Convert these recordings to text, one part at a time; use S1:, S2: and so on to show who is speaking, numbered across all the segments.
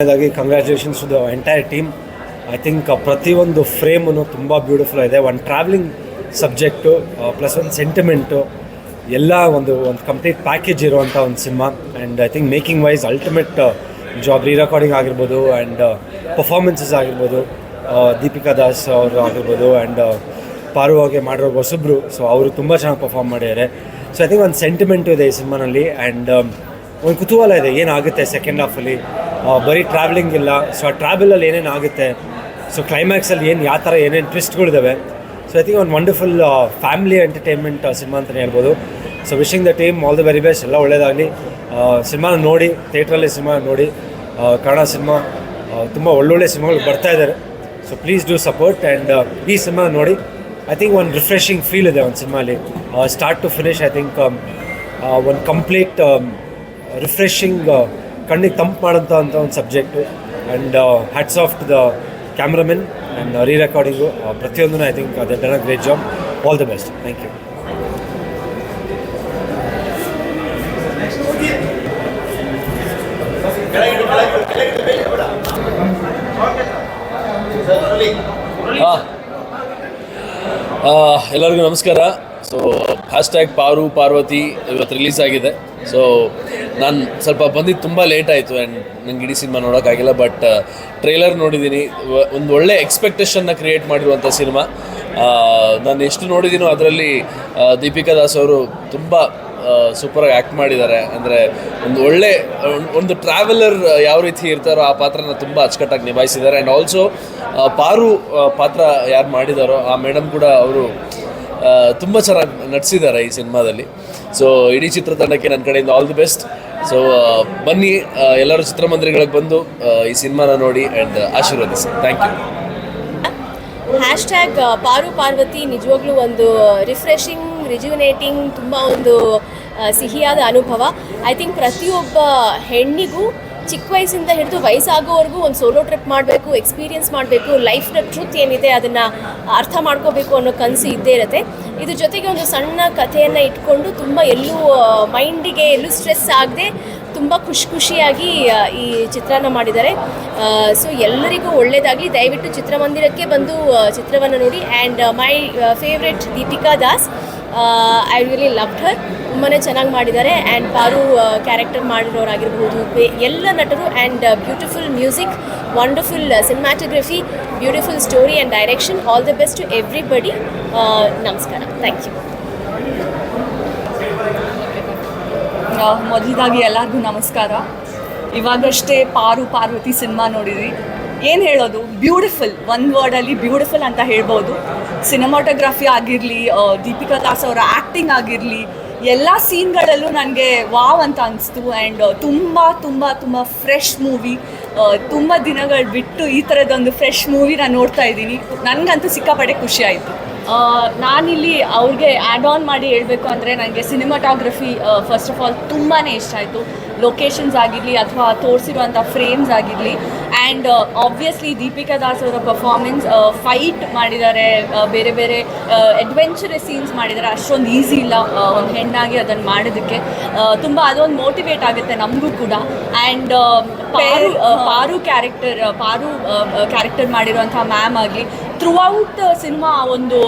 S1: ಮೊದಲನೇದಾಗಿ congratulations the entire team I think ಪ್ರತಿಯೊಂದು ಫ್ರೇಮನ್ನು ತುಂಬ ಬ್ಯೂಟಿಫುಲ್ ಇದೆ ಒಂದು ಟ್ರಾವೆಲಿಂಗ್ ಸಬ್ಜೆಕ್ಟು ಪ್ಲಸ್ ಒಂದು ಸೆಂಟಿಮೆಂಟು ಎಲ್ಲ ಒಂದು ಒಂದು ಕಂಪ್ಲೀಟ್ ಪ್ಯಾಕೇಜ್ ಇರುವಂಥ ಒಂದು cinema and I think making wise ultimate job re recording ಆಗಿರ್ಬೋದು ಆ್ಯಂಡ್ ಪರ್ಫಾರ್ಮೆನ್ಸಸ್ ಆಗಿರ್ಬೋದು ದೀಪಿಕಾ ದಾಸ್ ಅವರು ಆಗಿರ್ಬೋದು ಆ್ಯಂಡ್ ಪಾರು ಹಾಗೆ ಮಾಡಿರೋ ಹೊಸಬ್ರು. ಸೊ ಅವರು ತುಂಬ ಚೆನ್ನಾಗಿ ಪರ್ಫಾರ್ಮ್ ಮಾಡಿದ್ದಾರೆ. ಸೊ ಐ ಥಿಂಕ್ ಒಂದು ಸೆಂಟಿಮೆಂಟು ಇದೆ ಈ ಸಿನಿಮಾನಲ್ಲಿ ಆ್ಯಂಡ್ ಒಂದು ಕುತೂಹಲ ಇದೆ. ಏನಾಗುತ್ತೆ ಸೆಕೆಂಡ್ ಹಾಫಲ್ಲಿ ಬರೀ ಟ್ರಾವೆಲಿಂಗ್ ಇಲ್ಲ. ಸೊ ಆ ಟ್ರಾವೆಲಲ್ಲಿ ಏನೇನು ಆಗುತ್ತೆ? ಸೊ ಕ್ಲೈಮ್ಯಾಕ್ಸಲ್ಲಿ ಏನು, ಯಾವ ಥರ ಏನೇನು ಟ್ವಿಸ್ಟ್ಗಳಿದ್ದಾವೆ ಸೊ ಐ ಥಿಂಕ್ ಒಂದು ವಂಡರ್ಫುಲ್ ಫ್ಯಾಮಿಲಿ ಎಂಟರ್ಟೈನ್ಮೆಂಟ್ ಸಿನಿಮಾ ಅಂತಲೇ ಹೇಳ್ಬೋದು. So wishing the team all the very best ಎಲ್ಲ ಒಳ್ಳೆಯದಾಗಲಿ ಸಿನಿಮಾನ ನೋಡಿ ಥಿಯೇಟ್ರಲ್ಲಿ ಸಿನಿಮಾ ನೋಡಿ. ಕನ್ನಡ ಸಿನಿಮಾ ತುಂಬ ಒಳ್ಳೊಳ್ಳೆ ಸಿನಿಮಾಗಳು ಬರ್ತಾ ಇದ್ದಾರೆ so please do support and ಈ ಸಿನಿಮಾ ನೋಡಿ. ಐ ಥಿಂಕ್ ಒಂದು ರಿಫ್ರೆಶಿಂಗ್ ಫೀಲ್ ಇದೆ ಒಂದು ಸಿನಿಮಾಲಿ start to finish I think ಒಂದು ಕಂಪ್ಲೀಟ್ ರಿಫ್ರೆಶಿಂಗ್ ಕಣ್ಣಿಗೆ ತಂಪು ಮಾಡೋಂಥ ಅಂತ ಒಂದು subject and hats off to the cameramen and re recording ಪ್ರತಿಯೊಂದೂ I think the done a great job all the best thank
S2: you ಎಲ್ಲರಿಗೂ ನಮಸ್ಕಾರ. ಸೊ ಹ್ಯಾಶ್ಟ್ಯಾಗ್ ಪಾರು ಪಾರ್ವತಿ ಇವತ್ತು ರಿಲೀಸ್ ಆಗಿದೆ. ಸೊ ನಾನು ಸ್ವಲ್ಪ ಬಂದಿದ್ದು ತುಂಬ ಲೇಟ್ ಆಯಿತು ಆ್ಯಂಡ್ ನಂಗೆ ಇಡೀ ಸಿನಿಮಾ ನೋಡೋಕ್ಕಾಗಿಲ್ಲ ಬಟ್ ಟ್ರೈಲರ್ ನೋಡಿದ್ದೀನಿ ಒಂದು ಒಳ್ಳೆ ಎಕ್ಸ್ಪೆಕ್ಟೇಷನ್ನ ಕ್ರಿಯೇಟ್ ಮಾಡಿರುವಂಥ ಸಿನಿಮಾ ನಾನು ಎಷ್ಟು ನೋಡಿದ್ದೀನೋ ಅದರಲ್ಲಿ ದೀಪಿಕಾ ದಾಸ್ ಅವರು ತುಂಬ ಸೂಪರಾಗಿ ಆ್ಯಕ್ಟ್ ಮಾಡಿದ್ದಾರೆ. ಅಂದರೆ ಒಂದು ಒಳ್ಳೆ, ಒಂದ್- ಒಂದು ಟ್ರಾವೆಲರ್ ಯಾವ ರೀತಿ ಇರ್ತಾರೋ ಆ ಪಾತ್ರನ ತುಂಬ ಅಚ್ಚುಕಟ್ಟಾಗಿ ನಿಭಾಯಿಸಿದ್ದಾರೆ. ಆ್ಯಂಡ್ ಆಲ್ಸೋ ಪಾರು ಪಾತ್ರ ಯಾರು ಮಾಡಿದಾರೋ ಆ ಮೇಡಮ್ ಕೂಡ ಅವರು ತುಂಬ ಚೆನ್ನಾಗಿ ನಟಿಸಿದ್ದಾರೆ ಈ ಸಿನಿಮಾದಲ್ಲಿ ಸೊ ಇಡೀ ಚಿತ್ರತಂಡಕ್ಕೆ ನನ್ನ ಕಡೆಯಿಂದ ಆಲ್ ದಿ ಬೆಸ್ಟ್ ಸೊ ಬನ್ನಿ ಆ, ಎಲ್ಲರೂ ಚಿತ್ರಮಂದಿರಗಳಿಗೆ ಬಂದು ಈ ಸಿನಿಮಾನ ನೋಡಿ ಆ್ಯಂಡ್ ಆಶೀರ್ವದಿಸಿ. Thank
S3: you hashtag Paru Parvati ನಿಜವಾಗ್ಲೂ ಒಂದು ರಿಫ್ರೆಶಿಂಗ್ ರಿಜ್ಯುನೇಟಿಂಗ್ ತುಂಬ ಒಂದು ಸಿಹಿಯಾದ ಅನುಭವ. ಐ ಥಿಂಕ್ ಪ್ರತಿಯೊಬ್ಬ ಹೆಣ್ಣಿಗೂ ಚಿಕ್ಕ ವಯಸ್ಸಿಂದ ಹಿಡಿದು ವಯಸ್ಸಾಗೋವರೆಗೂ ಒಂದು ಸೋಲೋ ಟ್ರಿಪ್ ಮಾಡಬೇಕು ಎಕ್ಸ್ಪೀರಿಯನ್ಸ್ ಮಾಡಬೇಕು ಲೈಫ್ನ ಟ್ರೂತ್ ಏನಿದೆ ಅದನ್ನು ಅರ್ಥ ಮಾಡ್ಕೋಬೇಕು ಅನ್ನೋ ಕನಸು ಇದ್ದೇ ಇರುತ್ತೆ. ಇದ್ರ ಜೊತೆಗೆ ಒಂದು ಸಣ್ಣ ಕಥೆಯನ್ನು ಇಟ್ಕೊಂಡು ತುಂಬ ಎಲ್ಲೂ ಮೈಂಡಿಗೆ ಎಲ್ಲೂ ಸ್ಟ್ರೆಸ್ ಆಗದೆ ತುಂಬ ಖುಷಿ ಖುಷಿಯಾಗಿ ಈ ಚಿತ್ರಾನ ಮಾಡಿದ್ದಾರೆ. ಸೊ ಎಲ್ಲರಿಗೂ ಒಳ್ಳೆಯದಾಗಲಿ ದಯವಿಟ್ಟು ಚಿತ್ರಮಂದಿರಕ್ಕೆ ಬಂದು ಚಿತ್ರವನ್ನು ನೋಡಿ. And my favourite Deepika Das I really loved her ತುಂಬಾ ಚೆನ್ನಾಗಿ ಮಾಡಿದ್ದಾರೆ. ಆ್ಯಂಡ್ ಪಾರು ಕ್ಯಾರೆಕ್ಟರ್ ಮಾಡಿರೋರಾಗಿರ್ಬೋದು ಎಲ್ಲ ನಟರು and beautiful music wonderful cinematography beautiful story and direction all the best to everybody ನಮಸ್ಕಾರ. ಥ್ಯಾಂಕ್ ಯು
S4: ಮೊದಲಾಗಿ ಎಲ್ಲರಿಗೂ ನಮಸ್ಕಾರ. ಇವಾಗಷ್ಟೇ ಪಾರು ಪಾರ್ವತಿ ಸಿನಿಮಾ ನೋಡಿದ್ವಿ. ಏನು ಹೇಳೋದು? ಬ್ಯೂಟಿಫುಲ್ ಒಂದು ವರ್ಡಲ್ಲಿ ಬ್ಯೂಟಿಫುಲ್ ಅಂತ ಹೇಳ್ಬೋದು. ಸಿನಿಮಾಟೋಗ್ರಫಿ ಆಗಿರಲಿ ದೀಪಿಕಾ ದಾಸ್ ಅವರ ಆ್ಯಕ್ಟಿಂಗ್ ಆಗಿರಲಿ, ಎಲ್ಲ ಸೀನ್ಗಳಲ್ಲೂ ನನಗೆ ವಾವ್ ಅಂತ ಅನಿಸ್ತು. ಆ್ಯಂಡ್ ತುಂಬ ತುಂಬ ತುಂಬ ಫ್ರೆಶ್ ಮೂವಿ ತುಂಬ ದಿನಗಳು ಬಿಟ್ಟು ಈ ಥರದೊಂದು ಫ್ರೆಶ್ ಮೂವಿ ನಾನು ನೋಡ್ತಾ ಇದ್ದೀನಿ. ನನಗಂತೂ ಸಿಕ್ಕಾಪಟ್ಟೆ ಖುಷಿ ಆಯಿತು. ನಾನಿಲ್ಲಿ ಅವ್ರಿಗೆ ಆ್ಯಡ್ ಆನ್ ಮಾಡಿ ಹೇಳಬೇಕು ಅಂದರೆ ನನಗೆ ಸಿನಿಮಾಟೋಗ್ರಫಿ ಫಸ್ಟ್ ಆಫ್ ಆಲ್ ತುಂಬಾ ಇಷ್ಟ ಆಯಿತು. ಲೊಕೇಶನ್ಸ್ ಆಗಿರಲಿ ಅಥವಾ ತೋರಿಸಿರುವಂಥ ಫ್ರೇಮ್ಸ್ ಆಗಿರಲಿ. ಆ್ಯಂಡ್ ಆಬ್ವಿಯಸ್ಲಿ ದೀಪಿಕಾ ದಾಸ್ ಅವರ ಪರ್ಫಾರ್ಮೆನ್ಸ್ ಫೈಟ್ ಮಾಡಿದ್ದಾರೆ. ಬೇರೆ ಬೇರೆ ಅಡ್ವೆಂಚರಸ್ ಸೀನ್ಸ್ ಮಾಡಿದ್ದಾರೆ. ಅಷ್ಟೊಂದು ಈಸಿ ಇಲ್ಲ ಒಂದು ಹೆಣ್ಣಾಗಿ ಅದನ್ನು ಮಾಡೋದಕ್ಕೆ. ತುಂಬ ಅದೊಂದು ಮೋಟಿವೇಟ್ ಆಗುತ್ತೆ ನಮಗೂ ಕೂಡ. And Paru Paru character Paru character ಮಾಡಿರುವಂಥ ಮ್ಯಾಮ್ ಆಗಲಿ ಥ್ರೂ ಔಟ್ ಸಿನಿಮಾ ಒಂದು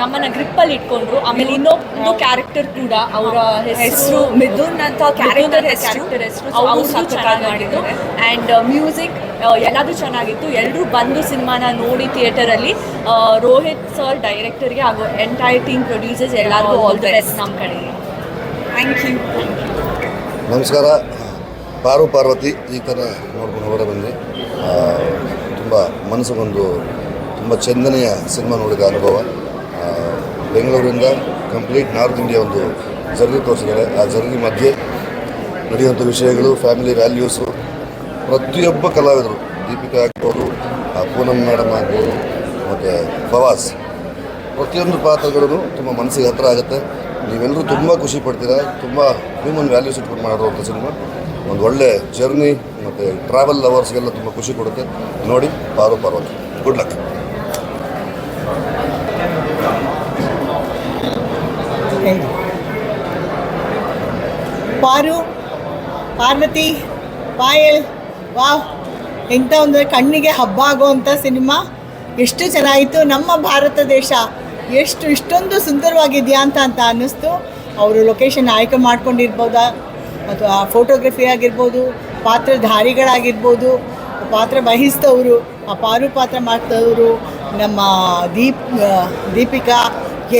S4: ನಮ್ಮನ್ನ ಗ್ರಿಪ್ಪಲ್ಲಿ ಇಟ್ಕೊಂಡ್ರು. ಆಮೇಲೆ ಇನ್ನೊಂದು ಕ್ಯಾರೆಕ್ಟರ್ ಕೂಡ ಅವರ ಹೆಸರು ಮಿಥುನ್ ಅಂತ ಕ್ಯಾರೆಕ್ಟರ್ ಕ್ಯಾರೆಕ್ಟರ್ ಹೆಸರು. ಅವರು ಚೆನ್ನಾಗಿ ಮಾಡಿದ್ರು ಆ್ಯಂಡ್ ಮ್ಯೂಸಿಕ್ ಎಲ್ಲದೂ ಚೆನ್ನಾಗಿತ್ತು. ಎಲ್ಲರೂ ಬಂದು ಸಿನಿಮಾನ ನೋಡಿ ಥಿಯೇಟರಲ್ಲಿ ರೋಹಿತ್ ಸರ್ ಡೈರೆಕ್ಟರ್ಗೆ ಹಾಗೂ ಎಂಟೈರ್ ಟೀಮ್ ಪ್ರೊಡ್ಯೂಸರ್ಸ್ ಎಲ್ಲರಿಗೂ ಆಲ್ ದ ಬೆಸ್ಟ್ ನಮ್ಮ ಕಡೆಗೆ. ಥ್ಯಾಂಕ್ ಯು
S5: ನಮಸ್ಕಾರ. ಪಾರು ಪಾರ್ವತಿ ಈ ಥರ ನೋಡ್ಕೊಂಡು ಹೊರ ಬಂದೆ ತುಂಬ ಮನಸ್ಸಿಗೊಂದು ತುಂಬ ಚಂದನೆಯ ಸಿನಿಮಾ ನೋಡಿದ ಅನುಭವ. ಬೆಂಗಳೂರಿಂದ ಕಂಪ್ಲೀಟ್ ನಾರ್ತ್ ಇಂಡಿಯಾ ಒಂದು ಜರ್ನಿ ತೋರಿಸಿದ್ದಾರೆ. ಆ ಜರ್ನಿ ಮಧ್ಯೆ ನಡೆಯುವಂಥ ವಿಷಯಗಳು, ಫ್ಯಾಮಿಲಿ ವ್ಯಾಲ್ಯೂಸು, ಪ್ರತಿಯೊಬ್ಬ ಕಲಾವಿದರು, ದೀಪಿಕಾ ಆಗ್ಬೋದು ಪೂನಮ್ ಮೇಡಮ್ ಆಗ್ಬೋದು, ಮತ್ತು ಫವಾಸ್, ಪ್ರತಿಯೊಂದು ಪಾತ್ರಗಳೂ ತುಂಬ ಮನಸ್ಸಿಗೆ ಹತ್ತಿರ ಆಗುತ್ತೆ. ನೀವೆಲ್ಲರೂ ತುಂಬ ಖುಷಿ ಪಡ್ತೀರಾ, ತುಂಬ ಹ್ಯೂಮನ್ ವ್ಯಾಲ್ಯೂಸ್ ಇಟ್ಕೊಂಡು ಮಾಡಿರುವಂಥ ಸಿನಿಮಾ. ಒಂದು ಒಳ್ಳೆ ಜರ್ನಿ, ಮತ್ತು ಟ್ರಾವೆಲ್ ಲವರ್ಸ್ಗೆಲ್ಲ ತುಂಬ ಖುಷಿ ಕೊಡುತ್ತೆ. ನೋಡಿ, Paru Parvati good luck
S6: Paru, Parvati, Payal wow ಎಂಥ ಒಂದು ಕಣ್ಣಿಗೆ ಹಬ್ಬ ಆಗುವಂಥ ಸಿನಿಮಾ. ಎಷ್ಟು ಚೆನ್ನಾಗಿತ್ತು, ನಮ್ಮ ಭಾರತ ದೇಶ ಎಷ್ಟು ಇಷ್ಟೊಂದು ಸುಂದರವಾಗಿದೆಯಾ ಅಂತ ಅಂತ ಅನ್ನಿಸ್ತು. ಅವರು ಲೊಕೇಶನ್ ಆಯ್ಕೆ ಮಾಡ್ಕೊಂಡಿರ್ಬೋದಾ? ಅಥವಾ ಫೋಟೋಗ್ರಫಿ ಆಗಿರ್ಬೋದು, ಪಾತ್ರಧಾರಿಗಳಾಗಿರ್ಬೋದು, ಪಾತ್ರ ವಹಿಸಿದವರು, ಆ ಪಾರು ಪಾತ್ರ ಮಾಡ್ತವರು ನಮ್ಮ ದೀಪ್ ದೀಪಿಕಾ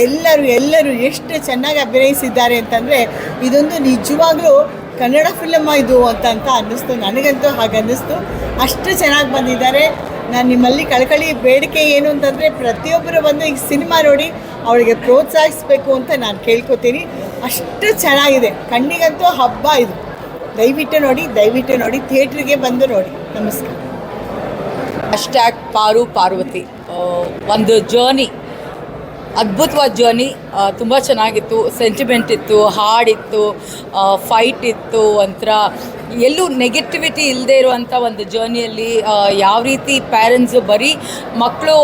S6: ಎಲ್ಲರೂ ಎಲ್ಲರೂ ಎಷ್ಟು ಚೆನ್ನಾಗಿ ಅಭಿನಯಿಸಿದ್ದಾರೆ ಅಂತಂದರೆ ಇದೊಂದು ನಿಜವಾಗ್ಲೂ ಕನ್ನಡ ಫಿಲಮ್ ಇದು ಅಂತ ಅಂತ ಅನ್ನಿಸ್ತು, ನನಗಂತೂ ಹಾಗೆ ಅನ್ನಿಸ್ತು. ಅಷ್ಟು ಚೆನ್ನಾಗಿ ಬಂದಿದ್ದಾರೆ. ನಾನು ನಿಮ್ಮಲ್ಲಿ ಕಳಕಳಿ ಬೇಡಿಕೆ ಏನು ಅಂತಂದರೆ ಪ್ರತಿಯೊಬ್ಬರು ಬಂದು ಈ ಸಿನಿಮಾ ನೋಡಿ ಅವಳಿಗೆ ಪ್ರೋತ್ಸಾಹಿಸಬೇಕು ಅಂತ ನಾನು ಕೇಳ್ಕೊತೀನಿ. ಅಷ್ಟು ಚೆನ್ನಾಗಿದೆ. ಕಣ್ಣಿಗಂತೂ ಹಬ್ಬ ಇದು. ದಯವಿಟ್ಟು ನೋಡಿ ದಯವಿಟ್ಟು ನೋಡಿ, ಥಿಯೇಟ್ರಿಗೆ ಬಂದು ನೋಡಿ. ನಮಸ್ಕಾರ.
S7: ಅಷ್ಟ್ಯಾಕ್ ಪಾರು ಪಾರ್ವತಿ. ಒಂದು ಜರ್ನಿ ಅದ್ಭುತವಾದ ಜರ್ನಿ ತುಂಬ ಚೆನ್ನಾಗಿತ್ತು. ಸೆಂಟಿಮೆಂಟ್ ಇತ್ತು ಹಾಡಿತ್ತು ಫೈಟ್ ಇತ್ತು ಒಂಥರ. ಎಲ್ಲೂ ನೆಗೆಟಿವಿಟಿ ಇಲ್ಲದೆ ಇರುವಂಥ ಒಂದು ಜರ್ನಿಯಲ್ಲಿ ಯಾವ ರೀತಿ ಪ್ಯಾರೆಂಟ್ಸು ಬರೀ ಮಕ್ಕಳು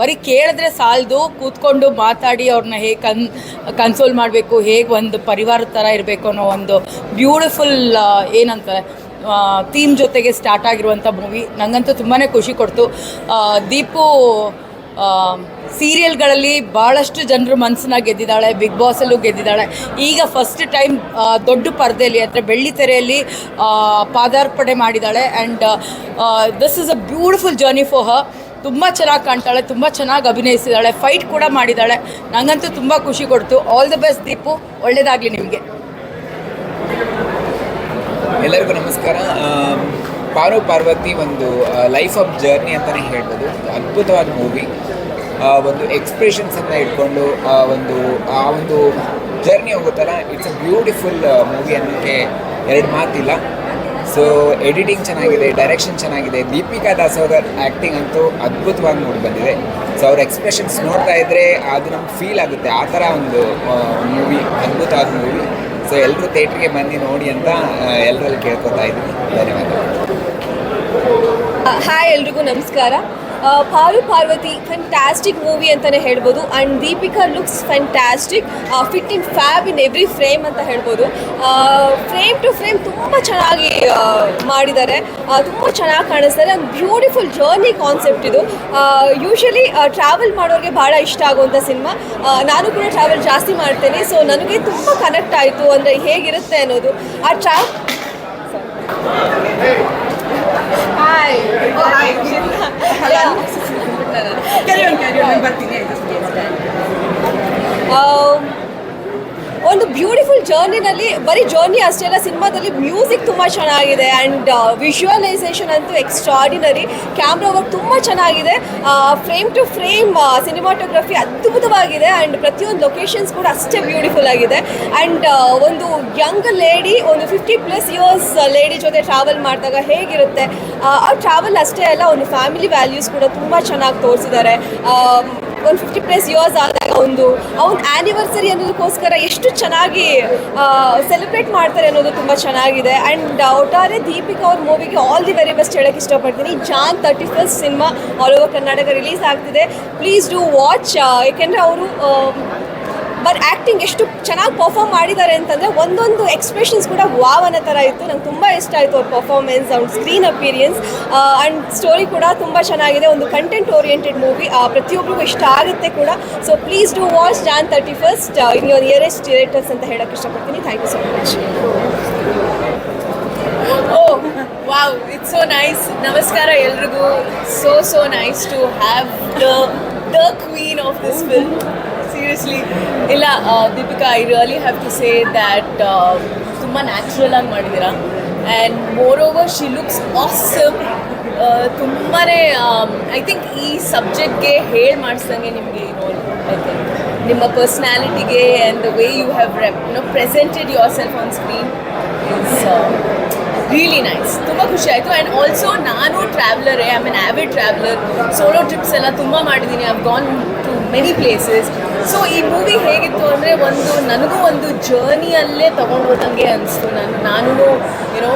S7: ಬರೀ ಕೇಳಿದ್ರೆ ಸಾಲದು, ಕೂತ್ಕೊಂಡು ಮಾತಾಡಿ ಅವ್ರನ್ನ ಹೇಗೆ ಕನ್ ಕನ್ಸೋಲ್ ಮಾಡಬೇಕು, ಹೇಗೆ ಒಂದು ಪರಿವಾರದ ಥರ ಇರಬೇಕು ಅನ್ನೋ ಒಂದು ಬ್ಯೂಟಿಫುಲ್ ಏನಂತ ಥೀಮ್ ಜೊತೆಗೆ ಸ್ಟಾರ್ಟ್ ಆಗಿರುವಂಥ ಮೂವಿ ನನಗಂತೂ ತುಂಬಾ ಖುಷಿ ಕೊಡ್ತು. ದೀಪು ಸೀರಿಯಲ್ಗಳಲ್ಲಿ ಭಾಳಷ್ಟು ಜನರು ಮನಸ್ಸನ್ನ ಗೆದ್ದಿದ್ದಾಳೆ ಬಿಗ್ ಬಾಸಲ್ಲೂ ಗೆದ್ದಿದ್ದಾಳೆ. ಈಗ ಫಸ್ಟ್ ಟೈಮ್ ದೊಡ್ಡ ಪರದೆಯಲ್ಲಿ, ಅಂದರೆ ಬೆಳ್ಳಿ ತೆರೆಯಲ್ಲಿ ಪಾದಾರ್ಪಣೆ ಮಾಡಿದ್ದಾಳೆ. And this is a beautiful journey for her ತುಂಬ ಚೆನ್ನಾಗಿ ಕಾಣ್ತಾಳೆ, ತುಂಬ ಚೆನ್ನಾಗಿ ಅಭಿನಯಿಸಿದ್ದಾಳೆ ಫೈಟ್ ಕೂಡ ಮಾಡಿದ್ದಾಳೆ. ನನಗಂತೂ ತುಂಬ ಖುಷಿ ಕೊಡ್ತು. All the best Deepu. ಒಳ್ಳೆಯದಾಗಲಿ ನಿಮಗೆ.
S8: ಎಲ್ಲರಿಗೂ ನಮಸ್ಕಾರ. ಪಾರು ಪಾರ್ವತಿ ಒಂದು ಲೈಫ್ ಆಫ್ ಜರ್ನಿ ಅಂತಲೇ ಹೇಳ್ಬೋದು. ಅದ್ಭುತವಾದ ಮೂವಿ ಒಂದು ಎಕ್ಸ್ಪ್ರೆಷನ್ಸನ್ನು ಇಟ್ಕೊಂಡು ಆ ಒಂದು ಆ ಒಂದು ಜರ್ನಿ ಹೋಗುತ್ತಲ್ಲ ಇಟ್ಸ್ ಅ ಬ್ಯೂಟಿಫುಲ್ ಮೂವಿ ಅನ್ನೋಕ್ಕೆ ಎರಡು ಮಾತಿಲ್ಲ. ಸೊ ಎಡಿಟಿಂಗ್ ಚೆನ್ನಾಗಿದೆ ಡೈರೆಕ್ಷನ್ ಚೆನ್ನಾಗಿದೆ. ದೀಪಿಕಾ ದಾಸ್ ಅವರ ಆ್ಯಕ್ಟಿಂಗ್ ಅಂತೂ ಅದ್ಭುತವಾಗಿ ಮೂಡಿ ಬಂದಿದೆ. ಸೊ ಅವ್ರ ಎಕ್ಸ್ಪ್ರೆಷನ್ಸ್ ನೋಡ್ತಾ ಇದ್ದರೆ ಅದು ನಮ್ಗೆ ಫೀಲ್ ಆಗುತ್ತೆ. ಆ ಥರ ಒಂದು ಮೂವಿ ಅದ್ಭುತವಾದ ಮೂವಿ ಸೊ ಎಲ್ಲರೂ ಥಿಯೇಟ್ರಿಗೆ ಬನ್ನಿ, ನೋಡಿ ಅಂತ ಎಲ್ಲರಲ್ಲಿ ಕೇಳ್ಕೊತಾ ಇದ್ದೀನಿ. ಧನ್ಯವಾದ
S9: ಹಾಯ್ ಎಲ್ರಿಗೂ ನಮಸ್ಕಾರ. ಪಾರು ಪಾರ್ವತಿ ಫ್ಯಾಂಟಾಸ್ಟಿಕ್ ಮೂವಿ ಅಂತಲೇ ಹೇಳ್ಬೋದು. And Deepika looks fantastic fit in fab in every frame ಅಂತ ಹೇಳ್ಬೋದು. ಫ್ರೇಮ್ ಟು ಫ್ರೇಮ್ ತುಂಬ ಚೆನ್ನಾಗಿ ಮಾಡಿದ್ದಾರೆ. ತುಂಬ ಚೆನ್ನಾಗಿ ಕಾಣಿಸ್ತಾರೆ. ಒಂದು ಬ್ಯೂಟಿಫುಲ್ ಜರ್ನಿ ಕಾನ್ಸೆಪ್ಟ್ ಇದು. ಯೂಶಲಿ ಟ್ರಾವೆಲ್ ಮಾಡೋರಿಗೆ ಭಾಳ ಇಷ್ಟ ಆಗುವಂಥ ಸಿನಿಮಾ ನಾನು ಕೂಡ ಟ್ರಾವೆಲ್ ಜಾಸ್ತಿ ಮಾಡ್ತೇನೆ. ಸೊ ನನಗೆ ತುಂಬ ಕನೆಕ್ಟ್ ಆಯಿತು. ಅಂದರೆ ಹೇಗಿರುತ್ತೆ ಅನ್ನೋದು. ಆ ಟ್ರಾ Hai. Oh, hai. Hello. Carry on, carry. Yang. Well, ಒಂದು ಬ್ಯೂಟಿಫುಲ್ ಜರ್ನಿನಲ್ಲಿ ಬರೀ ಜರ್ನಿ ಅಷ್ಟೇ ಅಲ್ಲ, ಸಿನಿಮಾದಲ್ಲಿ ಮ್ಯೂಸಿಕ್ ತುಂಬ ಚೆನ್ನಾಗಿದೆ ಆ್ಯಂಡ್ ವಿಜುವಲೈಸೇಷನ್ ಅಂತೂ ಎಕ್ಸ್ಟ್ರಾಡಿನರಿ ಕ್ಯಾಮ್ರಾ ವರ್ಕ್ ತುಂಬ ಚೆನ್ನಾಗಿದೆ. ಫ್ರೇಮ್ ಟು ಫ್ರೇಮ್ ಸಿನಿಮಾಟೋಗ್ರಫಿ ಅದ್ಭುತವಾಗಿದೆ ಆ್ಯಂಡ್ ಪ್ರತಿಯೊಂದು ಲೊಕೇಶನ್ಸ್ ಕೂಡ ಅಷ್ಟೇ ಬ್ಯೂಟಿಫುಲ್ ಆಗಿದೆ. ಆ್ಯಂಡ್ ಒಂದು ಯಂಗ್ ಲೇಡಿ ಒಂದು ಫಿಫ್ಟಿ ಪ್ಲಸ್ ಇಯರ್ಸ್ ಲೇಡಿ ಜೊತೆ ಟ್ರಾವೆಲ್ ಮಾಡಿದಾಗ ಹೇಗಿರುತ್ತೆ? ಆ ಟ್ರಾವೆಲ್ ಅಷ್ಟೇ ಅಲ್ಲ, ಒಂದು ಫ್ಯಾಮಿಲಿ ವ್ಯಾಲ್ಯೂಸ್ ಕೂಡ ತುಂಬ ಚೆನ್ನಾಗಿ ತೋರಿಸಿದ್ದಾರೆ. ಒಂದು ಫಿಫ್ಟಿ ಪ್ಲಸ್ ಇಯರ್ಸ್ ಆದಾಗ ಒಂದು ಅವನ ಆ್ಯನಿವರ್ಸರಿ ಅನ್ನೋದಕ್ಕೋಸ್ಕರ ಎಷ್ಟು ಚೆನ್ನಾಗಿ ಸೆಲೆಬ್ರೇಟ್ ಮಾಡ್ತಾರೆ ಅನ್ನೋದು ತುಂಬ ಚೆನ್ನಾಗಿದೆ. ಆ್ಯಂಡ್ ಒಟ್ಟಾರೆ ದೀಪಿಕಾ ಅವ್ರ ಮೂವಿಗೆ ಆಲ್ ದಿ ವೆರಿ ಬೆಸ್ಟ್ ಹೇಳೋಕ್ಕೆ ಇಷ್ಟಪಡ್ತೀನಿ. Jan thirty first cinema all over Karnataka release ಆಗ್ತಿದೆ. ಪ್ಲೀಸ್ ಡೂ ವಾಚ್ ಏಕೆಂದರೆ ಅವರು ಬಟ್ ಆ್ಯಕ್ಟಿಂಗ್ ಎಷ್ಟು ಚೆನ್ನಾಗಿ ಪರ್ಫಾರ್ಮ್ ಮಾಡಿದ್ದಾರೆ ಅಂತಂದರೆ ಒಂದೊಂದು ಎಕ್ಸ್ಪ್ರೆಷನ್ಸ್ ಕೂಡ ವಾವ್ ಅನ್ನೋ ಥರ ಇತ್ತು. ನಂಗೆ ತುಂಬ ಇಷ್ಟ ಆಯಿತು ಅವ್ರ ಪರ್ಫಾರ್ಮೆನ್ಸ್ ಅವ್ರ ಸ್ಕ್ರೀನ್ ಅಪೀರಿಯನ್ಸ್ ಆ್ಯಂಡ್ ಸ್ಟೋರಿ ಕೂಡ ತುಂಬ ಚೆನ್ನಾಗಿದೆ. ಒಂದು ಕಂಟೆಂಟ್ ಓರಿಯೆಂಟೆಡ್ ಮೂವಿ ಪ್ರತಿಯೊಬ್ಬರಿಗೂ ಇಷ್ಟ ಆಗುತ್ತೆ ಕೂಡ. So please do watch Jan thirty first in your nearest directors ಅಂತ ಹೇಳೋಕ್ಕೆ ಇಷ್ಟಪಡ್ತೀನಿ. Thank you so much
S10: oh, wow it's so nice ನಮಸ್ಕಾರ ಎಲ್ರಿಗೂ. So so nice to have the the queen of this film seriously ಇಲ್ಲ Deepika I really have to say that ತುಂಬ natural ಆಗಿ ಮಾಡಿದ್ದೀರಾ? And more over she looks awesome ತುಂಬಾ I think ಈ ಸಬ್ಜೆಕ್ಟ್ಗೆ ಹೇಳಿ ಮಾಡಿಸ್ದಂಗೆ ನಿಮಗೆ ಐ ನಿಮ್ಮ ಪರ್ಸ್ನಾಲಿಟಿಗೆ and the way you have rep no presented yourself on screen is really nice ತುಂಬ ಖುಷಿ ಆಯಿತು. ಆ್ಯಂಡ್ ಆಲ್ಸೋ ನಾನು ಟ್ರಾವ್ಲರೇ I mean avid traveller solo trips ಎಲ್ಲ ತುಂಬ ಮಾಡಿದ್ದೀನಿ. I've gone to many places so ಈ ಮೂವಿ ಹೇಗಿತ್ತು ಅಂದರೆ ಒಂದು ನನಗೂ ಒಂದು ಜರ್ನಿಯಲ್ಲೇ ತೊಗೊಂಡು ಹೋದಂಗೆ ಅನಿಸ್ತು. ನಾನು ನಾನು ಏನೋ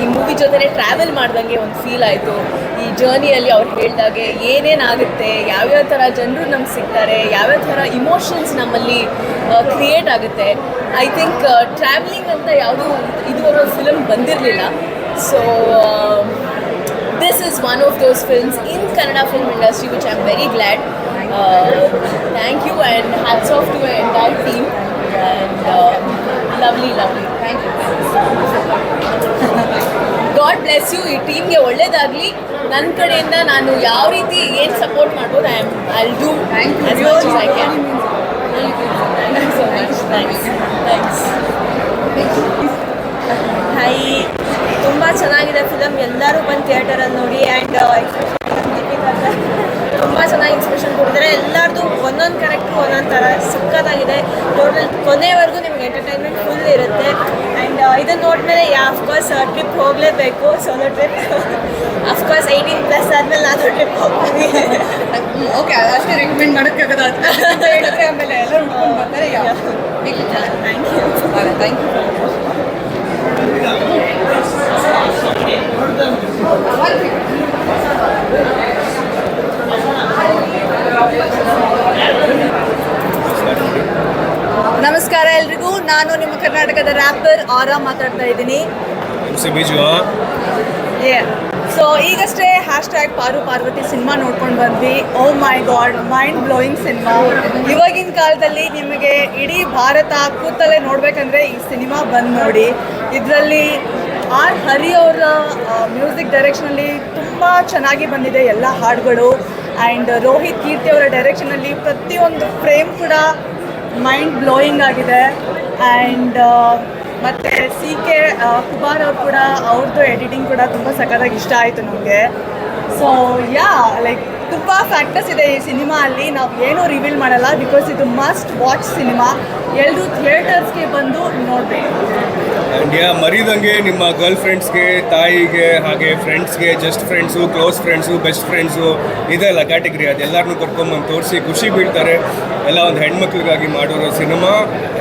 S10: ಈ ಮೂವಿ ಜೊತೆನೇ ಟ್ರಾವೆಲ್ ಮಾಡ್ದಂಗೆ ಒಂದು ಫೀಲ್ ಆಯಿತು. ಈ ಜರ್ನಿಯಲ್ಲಿ ಅವ್ರು ಹೇಳ್ದಾಗೆ ಏನೇನಾಗುತ್ತೆ ಯಾವ್ಯಾವ ಥರ ಜನರು ನಮ್ಗೆ ಸಿಗ್ತಾರೆ ಯಾವ್ಯಾವ ಥರ ಇಮೋಷನ್ಸ್ ನಮ್ಮಲ್ಲಿ ಕ್ರಿಯೇಟ್ ಆಗುತ್ತೆ. ಐ ಥಿಂಕ್ ಟ್ರಾವೆಲಿಂಗ್ ಅಂತ ಯಾವುದೂ ಇದುವರೆಗೂ ಫಿಲಮ್ ಬಂದಿರಲಿಲ್ಲ. So
S9: is one of those films in Kannada film industry, which which very glad. Very thank you and hats off to the entire team. And uh, lovely, lovely. Thank you. God bless you ಈ ಟೀಮ್ಗೆ ಒಳ್ಳೇದಾಗಲಿ. ನನ್ನ ಕಡೆಯಿಂದ ನಾನು ಯಾವ ರೀತಿ ಏನು support ಮಾಡ್ಬೋದು I am I do I can thank you thanks thanks
S11: hi ತುಂಬ ಚೆನ್ನಾಗಿದೆ ಫಿಲಮ್ ಎಲ್ಲರೂ ಬಂದು ಥಿಯೇಟರಲ್ಲಿ ನೋಡಿ. ಆ್ಯಂಡ್ ತುಂಬ ಚೆನ್ನಾಗಿ ಇನ್ಸ್ಪಿರೇಷನ್ ಕೊಟ್ಟಿದ್ದಾರೆ. ಎಲ್ಲರದು ಒಂದೊಂದು ಕ್ಯಾರೆಕ್ಟ್ರು ಒಂದೊಂದು ಥರ ಸಿಕ್ಕದಾಗಿದೆ. ಟೋಟಲ್ ಕೊನೆವರೆಗೂ ನಿಮ್ಗೆ ಎಂಟರ್ಟೈನ್ಮೆಂಟ್ ಫುಲ್ ಇರುತ್ತೆ. ಆ್ಯಂಡ್ ಇದನ್ನು ನೋಡಿದ್ಮೇಲೆ ಯಾ ಅಫ್ಕೋರ್ಸ್ ಟ್ರಿಪ್ ಹೋಗಲೇಬೇಕು. Solo trip of course eighteen plus ಆದಮೇಲೆ ನಾನು ಟ್ರಿಪ್ ಹೋಗ್ತೀನಿ.
S12: ಓಕೆ ಅಷ್ಟೇ ರೆಕಮೆಂಡ್ ಮಾಡೋಕ್ಕಾಗದ ಹೇಳಿದ್ರೆ ಆಮೇಲೆ ಎಲ್ಲರೂ ಬರ್ತಾರೆ
S11: ಥ್ಯಾಂಕ್ ಯು
S12: ಥ್ಯಾಂಕ್ ಯು ನಮಸ್ಕಾರ ಎಲ್ರಿಗೂ. ನಾನು ನಿಮ್ಮ ಕರ್ನಾಟಕದ ರ್ಯಾಪರ್ ಆರಾ ಮಾತಾಡ್ತಾ ಇದ್ದೀನಿ. ಸೊ ಈಗಷ್ಟೇ hash tag Paru Parvathi cinema ನೋಡ್ಕೊಂಡು ಬಂದ್ವಿ. ಓ my god mind blowing cinema ಇವಾಗಿನ ಕಾಲದಲ್ಲಿ ನಿಮಗೆ ಇಡೀ ಭಾರತ ಕೂತಲ್ಲೇ ನೋಡ್ಬೇಕಂದ್ರೆ ಈ ಸಿನಿಮಾ ಬಂದು ನೋಡಿ. ಇದರಲ್ಲಿ ಆರ್ ಹರಿ ಅವರ ಮ್ಯೂಸಿಕ್ ಡೈರೆಕ್ಷನಲ್ಲಿ ತುಂಬ ಚೆನ್ನಾಗಿ ಬಂದಿದೆ ಎಲ್ಲ ಹಾಡುಗಳು. ಆ್ಯಂಡ್ ರೋಹಿತ್ ಕೀರ್ತಿ ಅವರ ಡೈರೆಕ್ಷನಲ್ಲಿ ಪ್ರತಿಯೊಂದು ಫ್ರೇಮ್ ಕೂಡ ಮೈಂಡ್ ಬ್ಲೋಯಿಂಗ್ ಆಗಿದೆ. ಆ್ಯಂಡ್ ಮತ್ತು ಸಿ ಕೆ ಕುಮಾರ್ ಅವ್ರು ಕೂಡ ಅವ್ರದ್ದು ಎಡಿಟಿಂಗ್ ಕೂಡ ತುಂಬ ಸಖತ್ತಾಗಿ ಇಷ್ಟ ಆಯಿತು ನಮಗೆ. ಸೊ ಯಾ ಲೈಕ್ ತುಂಬ ಫ್ಯಾಕ್ಟರ್ಸ್ ಇದೆ ಈ ಸಿನಿಮಾ ಅಲ್ಲಿ ನಾವು ಏನೂ ರಿವೀಲ್ ಮಾಡಲ್ಲ ಬಿಕಾಸ್ ಇದು ಮಸ್ಟ್ ವಾಚ್ ಸಿನಿಮಾ ಎಲ್ಲರೂ ಥಿಯೇಟರ್ಸ್ಗೆ ಬಂದು ನೋಡಬೇಕು.
S13: ಆ್ಯಂಡ್ ಯಾ ಮರಿದಂಗೆ ನಿಮ್ಮ ಗರ್ಲ್ ಫ್ರೆಂಡ್ಸ್ಗೆ ತಾಯಿಗೆ, ಹಾಗೆ ಫ್ರೆಂಡ್ಸ್ಗೆ just friends close friends best friends ಇದೆಲ್ಲ ಕ್ಯಾಟಗರಿ ಅದೆಲ್ಲರನ್ನೂ ಕರ್ಕೊಂಬಂದು ತೋರಿಸಿ ಖುಷಿ ಬೀಳ್ತಾರೆ. ಎಲ್ಲ ಒಂದು ಹೆಣ್ಮಕ್ಳಿಗಾಗಿ ಮಾಡಿರೋ ಸಿನಿಮಾ,